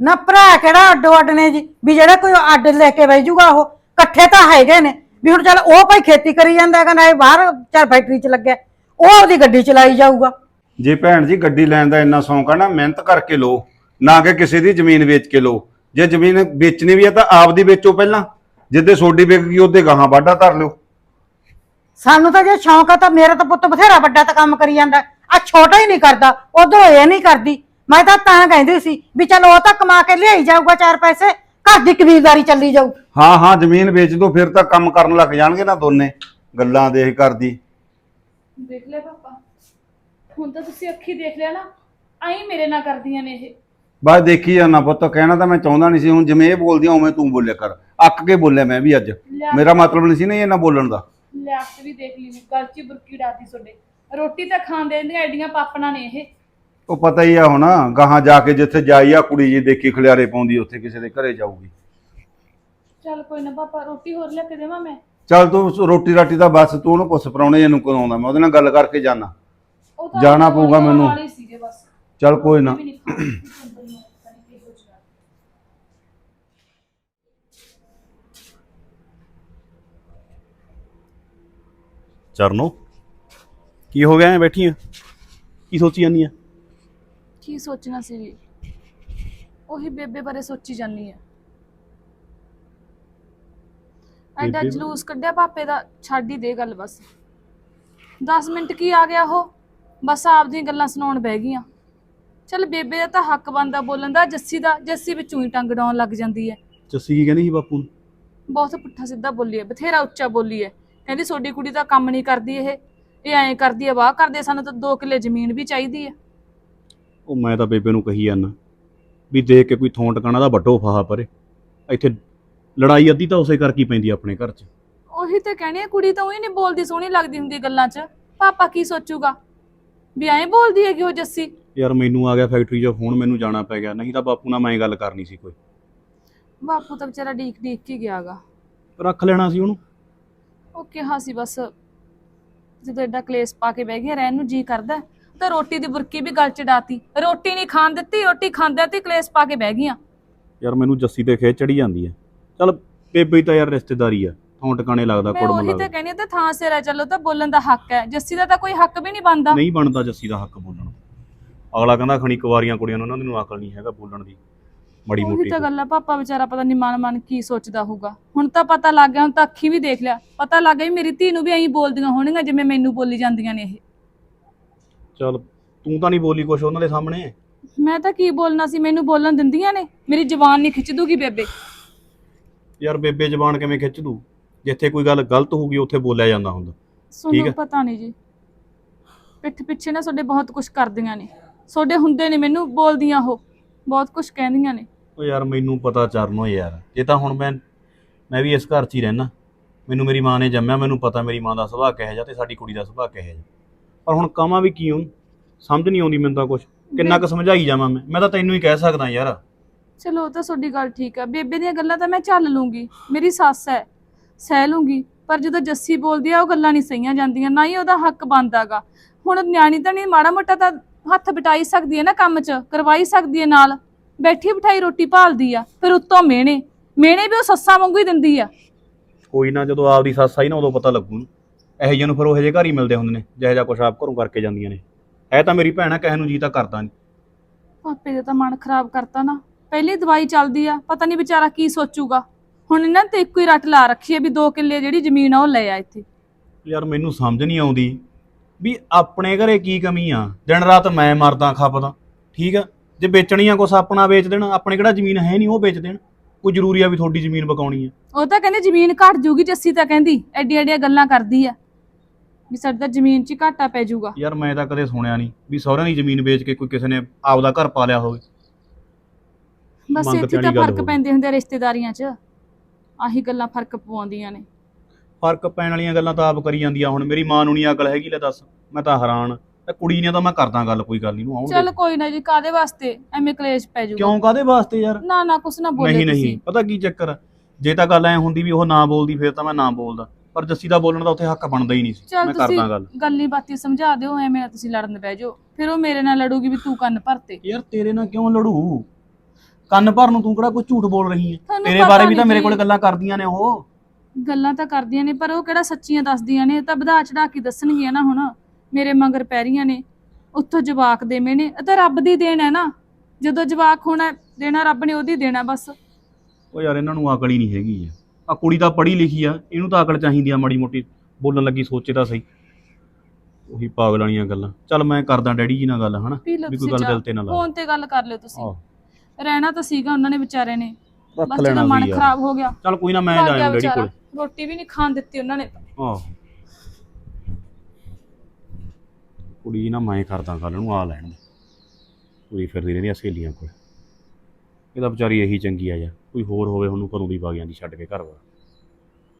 ਨਾ ਭਰਾ ਕਿਹੜਾ ਅੱਡੋ ਅੱਡ ਨੇ ਜੀ? ਵੀ ਜਿਹੜਾ ਕੋਈ ਅੱਡ ਲੈ ਕੇ ਬਹਿ ਜਾਊਗਾ ਉਹ ਇਕੱਠੇ ਤਾਂ ਹੈਗੇ ਨੇ। ਵੀ ਹੁਣ ਚੱਲ ਉਹ ਭਾਈ ਖੇਤੀ ਕਰੀ ਜਾਂਦਾ ਹੈਗਾ ਨਾ ਇਹ ਬਾਹਰ ਚੱਲ ਫੈਕਟਰੀ 'ਚ ਲੱਗਿਆ। ਉਹ ਆਪਦੀ ਗੱਡੀ ਚਲਾਈ ਜਾਊਗਾ। ਜੇ ਭੈਣ ਜੀ ਗੱਡੀ ਲੈਣ ਦਾ ਇੰਨਾ ਸ਼ੌਂਕ ਆ ਨਾ ਮਿਹਨਤ ਕਰਕੇ ਲਓ। ਨਾ ਕਿ ਕਿਸੇ ਦੀ ਜ਼ਮੀਨ ਵੇਚ ਕੇ ਲਓ। ਜੇ ਜ਼ਮੀਨ ਵੇਚਣੀ ਵੀ ਆ ਤਾਂ ਆਪਦੀ ਵੇਚੋ ਪਹਿਲਾਂ। ਜਿੱਦੇ ਸੋਡੀ ਵਿਕ ਗਈ ਉਹਦੇ ਗਾਹਾਂ ਵਾਢਾ ਧਰ ਲਿਓ। ਸਾਨੂੰ ਤਾਂ ਜੇ ਸ਼ੌਂਕ ਆ ਤਾਂ ਮੇਰਾ ਤਾਂ ਪੁੱਤ ਬਥੇਰਾ ਵੱਡਾ ਤਾਂ ਕੰਮ ਕਰੀ ਜਾਂਦਾ। ਆ ਛੋਟਾ ਹੀ ਨਹੀਂ ਕਰਦਾ ਉਧਰੋਂ ਇਹ ਨਹੀਂ ਕਰਦੀ। ਮੈਂ ਤਾਂ ਤਾਂ ਕਹਿੰਦੀ ਸੀ ਵੀ ਚਲ ਉਹ ਤਾਂ ਕਮਾ ਕੇ ਲਿਆਈ ਜਾਊਗਾ ਚਾਰ ਪੈਸੇ ਘਰ ਦੀ ਕਬੀਲਦਾਰੀ ਚੱਲੀ ਜਾਊ। ਹਾਂ ਹਾਂ ਜ਼ਮੀਨ ਵੇਚ ਦੋ ਫਿਰ ਤਾਂ ਕੰਮ ਕਰਨ ਲੱਗ ਜਾਣਗੇ ਨਾ ਦੋਨੇ ਗੱਲਾਂ ਦੇਖ ਕਰਦੀ ਦੇਖ ਲਿਆ ਪਾਪਾ ਹੁਣ ਤਾਂ ਤੁਸੀਂ ਅੱਖੀ ਦੇਖ ਲਿਆ ਨਾ ਆਈ ਮੇਰੇ ਨਾਲ ਕਰਦੀਆਂ ਨੇ ਇਹ। ਬਸ ਦੇਖੀ ਜਾਣਾ ਪੁੱਤ ਕਹਿਣਾ ਤਾਂ ਮੈਂ ਚਾਹੁੰਦਾ ਨਹੀਂ ਸੀ ਹੁਣ ਜਿਵੇਂ ਇਹ ਬੋਲਦੀ ਆ ਉਵੇਂ ਤੂੰ ਬੋਲਿਆ ਕਰ। ਅੱਕ ਕੇ ਬੋਲਿਆ ਮੈਂ ਵੀ ਅੱਜ। ਮੇਰਾ ਮਤਲਬ ਨਹੀਂ ਸੀ ਨਾ ਇਹ ਨਾ ਬੋਲਣ ਦਾ। ਲਿਆਕਤ ਵੀ ਦੇਖ ਲਈ ਗੱਲ 'ਚ ਹੀ ਬੁਰਕੀ ਡਾਦੀ ਤੁਹਾਡੇ। ਰੋਟੀ ਤਾਂ ਖਾਣ ਦੇ ਦੀਆਂ ਐਡੀਆਂ ਪਾਪਣਾ ਨੇ ਇਹ। ਉਹ ਪਤਾ ਹੀ ਆ ਹੁਣ ਗਾਹਾਂ ਜਾ ਕੇ ਜਿੱਥੇ ਜਾਈ ਆ ਕੁੜੀ ਜੀ ਦੇਖੀ ਖਲਿਆਰੇ ਪਾਉਂਦੀ ਉੱਥੇ ਕਿਸੇ ਦੇ ਘਰੇ ਜਾਊਗੀ। ਚੱਲ ਕੋਈ ਨਾ ਪਾਪਾ ਰੋਟੀ ਹੋਰ ਲਿਆ ਕੇ ਦੇਵਾਂ ਮੈਂ? ਚੱਲ ਤੂੰ ਰੋਟੀ ਰਾਟੀ ਦਾ ਬਸ ਤੂੰ ਉਹਨੂੰ ਪੁੱਛ ਪਰਾਉਣੇ ਇਹਨੂੰ ਕਦੋਂ ਆਉਂਦਾ ਮੈਂ ਉਹਦੇ ਨਾਲ ਗੱਲ ਕਰਕੇ ਜਾਣਾ ਉਹ ਤਾਂ ਜਾਣਾ ਪਊਗਾ ਮੈਨੂੰ। ਨਾਲ ਹੀ ਸੀਗੇ ਬਸ। ਚੱਲ ਕੋਈ ਨਾ। ਚਰਨੋ ਕੀ ਹੋ ਗਿਆ ਐ ਬੈਠੀ ਆ? ਕੀ ਸੋਚੀ ਜਾਂਦੀ ਆ? ਕੀ ਸੋਚਣਾ ਸੀ? ਜੀ ਉਹੀ ਬੇਬੇ ਬਾਰੇ ਸੋਚੀ ਜਾਂਦੀ ਆ। ਐਡਾ ਬੇਬੇ ਜਲੂਸ ਕੱਢਿਆ ਪਾਪੇ ਦਾ ਛੱਡ ਹੀ ਦੇ ਗੱਲ ਬਸ। 10 ਮਿੰਟ ਕੀ ਆ ਗਿਆ ਉਹ? ਬਸ ਆਪਦੀਆਂ ਗੱਲਾਂ ਸੁਣਾਉਣ ਬਹਿ ਗਈਆਂ। ਚਲ ਬੇਬੇ ਦਾ ਤਾਂ ਹੱਕ ਬਣਦਾ ਬੋਲਣ ਦਾ ਜੱਸੀ ਦਾ ਜੱਸੀ ਵਿੱਚੋਂ ਹੀ ਟੰਗ ਡਾਉਣ ਲੱਗ ਜਾਂਦੀ ਹੈ ਜੱਸੀ ਕੀ ਕਹਿੰਦੀ ਸੀ ਬਾਪੂ? ਨੂੰ ਬਹੁਤ ਪੁੱਠਾ ਸਿੱਧਾ ਬੋਲੀ ਹੈ ਬਥੇਰਾ ਉੱਚਾ ਬੋਲੀ ਹੈ ਕਹਿੰਦੀ ਤੁਹਾਡੀ ਕੁੜੀ ਤਾਂ ਕੰਮ ਨਹੀਂ ਕਰਦੀ ਇਹ ਇਹ ਐਂ ਕਰਦੀ ਹੈ ਵਾਹ ਕਰਦੇ ਸਾਨੂੰ ਤਾਂ 2 ਕਿੱਲੇ ਜ਼ਮੀਨ ਵੀ ਚਾਹੀਦੀ ਹੈ ਉਹ ਮੈਂ ਤਾਂ ਬੇਬੇ ਨੂੰ ਕਹੀ ਜਾਂਦਾ ਵੀ ਦੇਖ ਕੇ ਕੋਈ ਥੋਂ ਟਿਕਾਣਾ ਦਾ ਵੱਡੋ ਫਾਹਾ ਪਰੇ। ਇੱਥੇ ਲੜਾਈ ਅੱਧੀ ਤਾਂ ਉਸੇ ਕਰਕੇ ਹੀ ਪੈਂਦੀ ਆ ਆਪਣੇ ਘਰ 'ਚ। ਉਹੀ ਤੇ ਕਹਿਣੀ ਹੈ ਕੁੜੀ ਤਾਂ ਉਹੀ ਨਹੀਂ ਬੋਲਦੀ ਸੋਹਣੀ ਲੱਗਦੀ ਹੁੰਦੀ ਗੱਲਾਂ 'ਚ। ਪਾਪਾ ਕੀ ਸੋਚੂਗਾ? ਵੀ ਐਂ ਬੋਲਦੀ ਹੈਗੀ ਉਹ ਜੱਸੀ। ਯਾਰ ਮੈਨੂੰ ਆ ਗਿਆ ਫੈਕਟਰੀ 'ਚੋਂ ਫੋਨ ਮੈਨੂੰ ਜਾਣਾ ਪੈ ਗਿਆ। ਨਹੀਂ ਤਾਂ ਬਾਪੂ ਨਾਲ ਮੈਂ ਗੱਲ ਕਰਨੀ ਸੀ ਕੋਈ। ਬਾਪੂ ਤਾਂ ਵਿਚਾਰਾ ਡੀਕ ਡੀਕ ਕੇ ਗਿਆਗਾ। ਰੱਖ ਲੈਣਾ ਸੀ ਉਹਨੂੰ। ਉਹ ਕਿਹਾ ਸੀ ਬਸ ਜਦੋਂ ਐਡਾ ਕਲੇਸ਼ ਪਾ ਕੇ ਬਹਿ ਗਿਆ ਰਹਿਣ ਨੂੰ ਜੀ ਕਰਦਾ। ਤਾਂ ਰੋਟੀ ਦੀ ਬੁਰਕੀ ਵੀ ਗਲ ਚ ਡਾਤੀ ਰੋਟੀ ਨਹੀਂ ਖਾਣ ਦਿੱਤੀ ਰੋਟੀ ਖਾਂਦਿਆਂ ਤੇ ਕਲੇਸ਼ ਪਾ ਕੇ ਬਹਿ ਗਈਆਂ। ਯਾਰ ਮੈਨੂੰ ਜੱਸੀ ਤੇ ਖੇਚ ਚੜੀ ਜਾਂਦੀ ਆ। ਚੱਲ ਬੇਬੇ ਤਾਂ ਯਾਰ ਰਿਸ਼ਤੇਦਾਰੀ ਆ ਥੋਂ ਟਿਕਾਣੇ ਲੱਗਦਾ ਮੈਂ ਕੁੜਮ ਉਹੀ ਤਾਂ ਲੱਗਦਾ ਕਹਿੰਦੀ ਹਾਂ ਤੇ ਥਾਂ ਸਿਰ ਹੈ ਚਲੋ ਤਾਂ ਬੋਲਣ ਦਾ ਹੱਕ ਹੈ। ਜੱਸੀ ਦਾ ਤਾਂ ਕੋਈ ਹੱਕ ਵੀ ਨਹੀਂ ਬਣਦਾ। ਨਹੀਂ ਬਣਦਾ ਜੱਸੀ ਦਾ ਹੱਕ ਬੋਲਣ। ਅਗਲਾ ਕਹਿੰਦਾ ਖਣੀ ਕੁਵਾਰੀਆਂ ਕੁੜੀਆਂ ਨੂੰ ਉਹਨਾਂ ਨੂੰ ਅਕਲ ਨਹੀਂ ਹੈਗਾ ਬੋਲਣ ਦੀ। ਮੜੀ ਉਹੀ ਮੋਟੀ ਤਾਂ ਗੱਲ। ਆ ਪਾਪਾ ਵਿਚਾਰਾ ਪਤਾ ਨਹੀਂ ਮਨ ਮਨ ਕੀ ਸੋਚਦਾ ਹੋਊਗਾ। ਹੁਣ ਤਾਂ ਪਤਾ ਲੱਗ ਗਿਆ ਹੁਣ ਤਾਂ ਅੱਖੀ ਵੀ ਦੇਖ ਲਿਆ। ਪਤਾ ਲੱਗ ਗਿਆ ਵੀ ਮੇਰੀ ਧੀ ਨੂੰ ਵੀ ਐਂ ਬੋਲਦੀਆਂ ਹੋਣਗੀਆਂ ਜਿਵੇਂ ਮੈਨੂੰ ਬੋਲੀ ਜਾਂਦੀਆਂ ਨੇ ਇਹ। ਚੱਲ ਤੂੰ ਤਾਂ ਨਹੀਂ ਬੋਲੀ ਕੁਛ ਉਹਨਾਂ ਦੇ ਸਾਹਮਣੇ। ਮੈਂ ਤਾਂ ਕੀ ਬੋਲਣਾ ਸੀ? ਮੈਨੂੰ ਬੋਲਣ ਦਿੰਦੀਆਂ ਨੇ। ਮੇਰੀ ਜ਼ੁਬਾਨ ਨਹੀਂ ਖਿੱਚ ਦੂਗੀ ਬੇਬੇ। ਯਾਰ ਬੇਬੇ ਜ਼ਬਾਨ ਕਿਵੇਂ ਖਿੱਚ ਦੂ? ਜਿੱਥੇ ਕੋਈ ਗੱਲ ਗਲਤ ਹੋਊਗੀ ਉੱਥੇ ਬੋਲਿਆ ਜਾਂਦਾ ਹੁੰਦਾ। ਠੀਕ ਤੁਹਾਨੂੰ ਹੈ। ਪਤਾ ਨਹੀਂ ਜੀ। ਪਿੱਠ ਪਿੱਛੇ ਨਾ ਤੁਹਾਡੇ ਬਹੁਤ ਕੁਝ ਕਰਦੀਆਂ ਨੇ। ਤੁਹਾਡੇ ਹੁੰਦੇ ਨੇ ਮੈਨੂੰ ਬੋਲਦੀਆਂ ਉਹ। ਬਹੁਤ ਕੁਝ ਕਹਿੰਦੀਆਂ ਨੇ। ਉਹ ਯਾਰ ਮੈਨੂੰ ਪਤਾ ਚਰਨੋ ਯਾਰ। ਇਹ ਤਾਂ ਹੁਣ ਮੈਂ ਮੈਂ ਵੀ ਇਸ ਘਰ 'ਚ ਹੀ ਰਹਿਣਾ ਮੈਨੂੰ ਮੇਰੀ ਮਾਂ ਨੇ ਜੰਮਿਆ ਮੈਨੂੰ ਪਤਾ ਮੇਰੀ ਮਾਂ ਦਾ ਸੁਭਾਅ ਕਿਹੋ ਜਿਹਾ ਤੇ ਸਾਡੀ ਕੁੜੀ ਦਾ ਸੁਭਾਅ ਕਿਹੋ ਜਿਹਾ। ਪਰ ਹੁਣ ਕਵਾਂ ਵੀ ਕੀ ਹੂੰ ਸਮਝ ਨਹੀਂ ਆਉਂਦੀ ਮੈਨੂੰ ਤਾਂ ਕੁਛ। ਕਿੰਨਾ ਕੁ ਸਮਝਾਈ ਜਾਵਾਂ ਮੈਂ? ਮੈਂ ਤਾਂ ਤੈਨੂੰ ਹੀ ਕਹਿ ਸਕਦਾ ਯਾਰ। ਚਲੋ ਉਹ ਤਾਂ ਤੁਹਾਡੀ ਗੱਲ ਠੀਕ ਆ। ਬੇਬੇ ਦੀਆਂ ਗੱਲਾਂ ਤਾਂ ਮੈਂ ਚੱਲ ਲੂੰਗੀ। ਮੇਰੀ ਸੱਸ ਹੈ ਸਹਿ ਲੂੰਗੀ। ਪਰ ਜਦੋਂ ਜੱਸੀ ਬੋਲਦੀ ਆ ਉਹ ਗੱਲਾਂ ਨਹੀਂ ਸਹੀਆਂ ਜਾਂਦੀਆਂ। ਨਾ ਹੀ ਉਹਦਾ ਹੱਕ ਬਣਦਾਗਾ ਹੁਣ ਨਿਆਣੀ ਤਾਂ ਨਹੀਂ ਮਾੜਾ ਮੋਟਾ ਤਾਂ ਹੱਥ ਬਿਟਾਈ ਸਕਦੀ ਹੈ ਨਾ ਕੰਮ 'ਚ ਕਰਵਾਈ ਸਕਦੀ ਹੈ ਨਾਲ। ਬੈਠੀ ਬਿਠਾਈ ਰੋਟੀ ਭਾਲਦੀ ਆ ਫਿਰ ਉੱਤੋਂ ਮਿਹਣੇ। ਮਿਹਣੇ ਵੀ ਉਹ ਸੱਸਾਂ ਵਾਂਗੂ ਹੀ ਦਿੰਦੀ ਆ। ਕੋਈ ਨਾ ਜਦੋਂ ਆਪਦੀ ਸੱਸ ਆਈ ਨਾ ਉਦੋਂ ਪਤਾ ਲੱਗੂ ਇਹੋ ਜਿਹੇ ਨੂੰ ਫਿਰ ਉਹ ਜਿਹੇ ਘਰ ਹੀ ਮਿਲਦੇ ਹੁੰਦੇ ਨੇ ਜਿਹੋ ਜਿਹਾ ਕੁਛ ਆਪ ਘਰੋਂ ਕਰਕੇ ਜਾਂਦੀਆਂ ਨੇ। ਇਹ ਤਾਂ ਮੇਰੀ ਭੈਣ ਆ ਕਿਸੇ ਨੂੰ ਜੀ ਤਾਂ ਕਰਦਾ ਨਹੀਂ ਪਾਪੇ ਦਾ ਤਾਂ ਮਨ ਖਰਾਬ ਕਰਤਾ ਨਾ। ਪਹਿਲੀ ਦਵਾਈ ਚੱਲਦੀ ਆ ਪਤਾ ਨਹੀਂ ਵਿਚਾਰਾ ਕੀ ਸੋਚੂਗਾ। ਹੁਣ ਇਹਨਾਂ ਤੇ ਇੱਕੋ ਹੀ ਰੱਟ ਲਾ ਰੱਖੀ ਹੈ ਵੀ 2 ਕਿੱਲੇ ਜਿਹੜੀ ਜ਼ਮੀਨ ਆ ਉਹ ਲੈ ਆ ਇੱਥੇ। ਯਾਰ ਮੈਨੂੰ ਸਮਝ ਨਹੀਂ ਆਉਂਦੀ ਵੀ ਆਪਣੇ ਘਰੇ ਕੀ ਕਮੀ ਆ। ਦਿਨ ਰਾਤ ਮੈਂ ਮਰਦਾ ਖਪਦਾ ਠੀਕ ਆ? ਜੇ ਵੇਚਣੀ ਆ ਕੁਛ ਆਪਣਾ ਵੇਚ ਦੇਣ ਆਪਣੇ ਕਿਹੜਾ ਜ਼ਮੀਨ ਹੈ ਨਹੀਂ ਉਹ ਵੇਚ ਦੇਣ। ਕੋਈ ਜ਼ਰੂਰੀ ਆ ਵੀ ਤੁਹਾਡੀ ਜ਼ਮੀਨ ਬਕਾਉਣੀ ਆ। ਉਹ ਤਾਂ ਕਹਿੰਦੇ ਜ਼ਮੀਨ ਘਟ ਜੂਗੀ ਜੱਸੀ ਤਾਂ ਕਹਿੰਦੀ ਐਡੀ ਐਡੀਆਂ ਗੱਲਾਂ ਕਰਦੀ ਆ। ਵੀ ਸਾਡੀ ਤਾਂ ਜ਼ਮੀਨ 'ਚ ਹੀ ਘਾਟਾ ਪੈ ਜਾਊਗਾ। ਯਾਰ ਮੈਂ ਤਾਂ ਕਦੇ ਸੁਣਿਆ ਨਹੀਂ ਵੀ ਸਹੁਰਿਆਂ ਦੀ ਜ਼ਮੀਨ ਵੇਚ ਕੇ ਕੋਈ ਕਿਸੇ ਨੇ ਆਪਦਾ ਘਰ ਪਾ ਲਿਆ ਹੋਵੇ। ਬਸ ਮੰਗ ਇੱਥੇ ਤੇ ਤਾਂ ਵਾਲੀ ਗੱਲ ਫ਼ਰਕ। ਪੈਂਦੇ ਹੁੰਦੇ ਆ ਰਿਸ਼ਤੇਦਾਰੀਆਂ 'ਚ। ਆਹੀ ਗੱਲਾਂ ਫ਼ਰਕ ਪਵਾਉਂਦੀਆਂ ਨੇ। ਫ਼ਰਕ ਪੈਣ ਵਾਲੀਆਂ ਗੱਲਾਂ ਤਾਂ ਆਪ ਕਰੀ ਜਾਂਦੀਆਂ ਹੁਣ। ਮੇਰੀ ਮਾਂ ਨੂੰ ਨਹੀਂ ਅਕਲ ਹੈਗੀ ਲੈ ਦੱਸ। ਮੈਂ ਤਾਂ ਹੈਰਾਨ ਤੇ ਕੁੜੀ ਨੇ ਤਾਂ ਮੈਂ ਕਰਦਾ ਗੱਲ ਕੋਈ ਗੱਲ ਨਹੀਂ ਨੂੰ ਆਉਣ ਚੱਲ ਦੇ ਕੋਈ ਨਾ ਜੀ ਕਾਦੇ ਵਾਸਤੇ? ਐਵੇਂ ਕਲੇਸ਼ ਪੈ ਜਾਊਗਾ। ਕਿਉਂ ਕਾਦੇ ਵਾਸਤੇ ਯਾਰ? ਨਾ ਨਾ ਕੁਛ ਨਾ ਬੋਲੇ ਨਹੀਂ ਤੁਸੀਂ। ਨਹੀਂ ਪਤਾ ਕੀ ਚੱਕਰ ਆ? ਜੇ ਤਾਂ ਗੱਲ ਐ ਹੁੰਦੀ ਵੀ ਉਹ ਨਾ ਬੋਲਦੀ ਫਿਰ ਤਾਂ ਮੈਂ ਨਾ ਬੋਲਦਾ। ਪਰ ਜੱਸੀ ਦਾ ਬੋਲਣ ਦਾ ਉੱਥੇ ਹੱਕ ਬਣਦਾ ਹੀ ਨਹੀਂ ਸੀ। ਚੱਲ ਮੈਂ ਤੁਸੀਂ ਕਰਦਾ ਗੱਲ। ਗੱਲੀ ਬਾਤੀ ਸਮਝਾ ਦਿਓ ਐਵੇਂ ਨਾ ਤੁਸੀਂ ਲੜਨ ਬਹਿ ਜਾਓ। ਫਿਰ ਉਹ ਮੇਰੇ ਨਾਲ ਲੜੂਗੀ ਵੀ ਤੂੰ ਕੰਨ ਭਰਤੇ। ਯਾਰ ਤੇਰੇ ਨਾਲ ਕਿਉਂ ਲੜੂ? ਕੰਨ ਭਰ ਨੂੰ ਤੂੰ ਕਿਹੜਾ ਕੋਈ ਝੂਠ ਬੋਲ ਰਹੀ ਹੈ? ਤੁਹਾਨੂੰ ਤੇਰੇ ਪਤਾ ਬਾਰੇ ਵੀ ਤਾਂ ਮੇਰੇ ਜੀ। ਕੋਲ ਗੱਲਾਂ ਕਰਦੀਆਂ ਨੇ ਉਹ। ਗੱਲਾਂ ਤਾਂ ਕਰਦੀਆਂ ਨੇ ਪਰ ਉਹ ਕਿਹੜਾ ਸੱਚੀਆਂ ਦੱਸਦੀਆਂ ਨੇ? ਇਹ ਤਾਂ ਵਧਾ ਚੜਾ ਕੇ ਦੱਸਣਗੀਆਂ ਨਾ ਹੁਣ। ਮੇਰੇ ਮਗਰ ਪੈ ਰਹੀਆਂ ਨੇ। ਉੱਥੋਂ ਜਵਾਕ ਦੇਵੇਂ ਨੇ। ਇਹ ਤਾਂ ਰੱਬ ਦੀ ਦੇਣ ਹੈ ਨਾ। ਜਦੋਂ ਜਵਾਕ ਹੋਣਾ ਦੇਣਾ ਰੱਬ ਨੇ ਉਹਦੀ ਦੇਣਾ ਬਸ। ਉਹ ਯਾਰ ਇਹਨਾਂ ਨੂੰ ਅਕਲ ਹੀ ਨਹੀਂ ਹੈਗੀ ਆ। ਆ ਕੁੜੀ ਤਾਂ ਪੜ੍ਹੀ ਲਿਖੀ ਆ ਇਹਨੂੰ ਤਾਂ ਅਕਲ ਚਾਹੀਦੀ ਆ ਮਾੜੀ ਮੋਟੀ ਬੋਲਣ ਲੱਗੀ ਸੋਚੇ ਤਾਂ ਸਹੀ। ਉਹੀ ਪਾਗਲ ਵਾਲੀਆਂ ਗੱਲਾਂ। ਚੱਲ ਮੈਂ ਕਰਦਾ ਡੈਡੀ ਜੀ ਨਾਲ ਗੱਲ ਹਨਾ? ਵੀ ਕੋਈ ਗੱਲ ਦਿਲ ਤੇ ਨਾ ਲਾ ਫੋਨ ਤੇ ਗੱਲ ਕਰ ਲਿਓ ਤੁਸੀਂ। ਆਹੋ। ਰਹਿਣਾ ਤਾਂ ਸੀਗਾ ਉਹਨਾਂ ਨੇ ਵਿਚਾਰੇ ਨੇ। ਰੱਖ ਬਸ ਲੈਣਾ ਜਦੋਂ ਮਨ ਯਾਰ ਖਰਾਬ ਹੋ ਗਿਆ। ਚੱਲ ਕੋਈ ਨਾ ਮੈਂ ਭਾਗ ਜਾ ਗਿਆ ਆਊਂ ਡੈਡੀ ਵਿਚਾਰਾ। ਕੋਲ ਰੋਟੀ ਵੀ ਨਹੀਂ ਖਾਣ ਦਿੱਤੀ ਉਹਨਾਂ ਨੇ। ਆਹ। ਕੁੜੀ ਨਾ ਮੈਂ ਕਰਦਾ ਕੱਲ ਨੂੰ ਆ ਲੈਣ ਦੇ। ਪੂਰੀ ਫਿਰਦੀ ਰਹਿੰਦੀ ਆ ਸਹੇਲੀਆਂ ਕੋਲ। ਇਹਦਾ ਵਿਚਾਰੀ ਇਹੀ ਚੰਗੀ ਆ ਯਾਰ। ਕੋਈ ਹੋਰ ਹੋਵੇ ਉਹਨੂੰ ਘਰੋਂ ਦੀ ਵਗ ਜਾਂਦੀ ਛੱਡ ਕੇ ਘਰ ਵਾ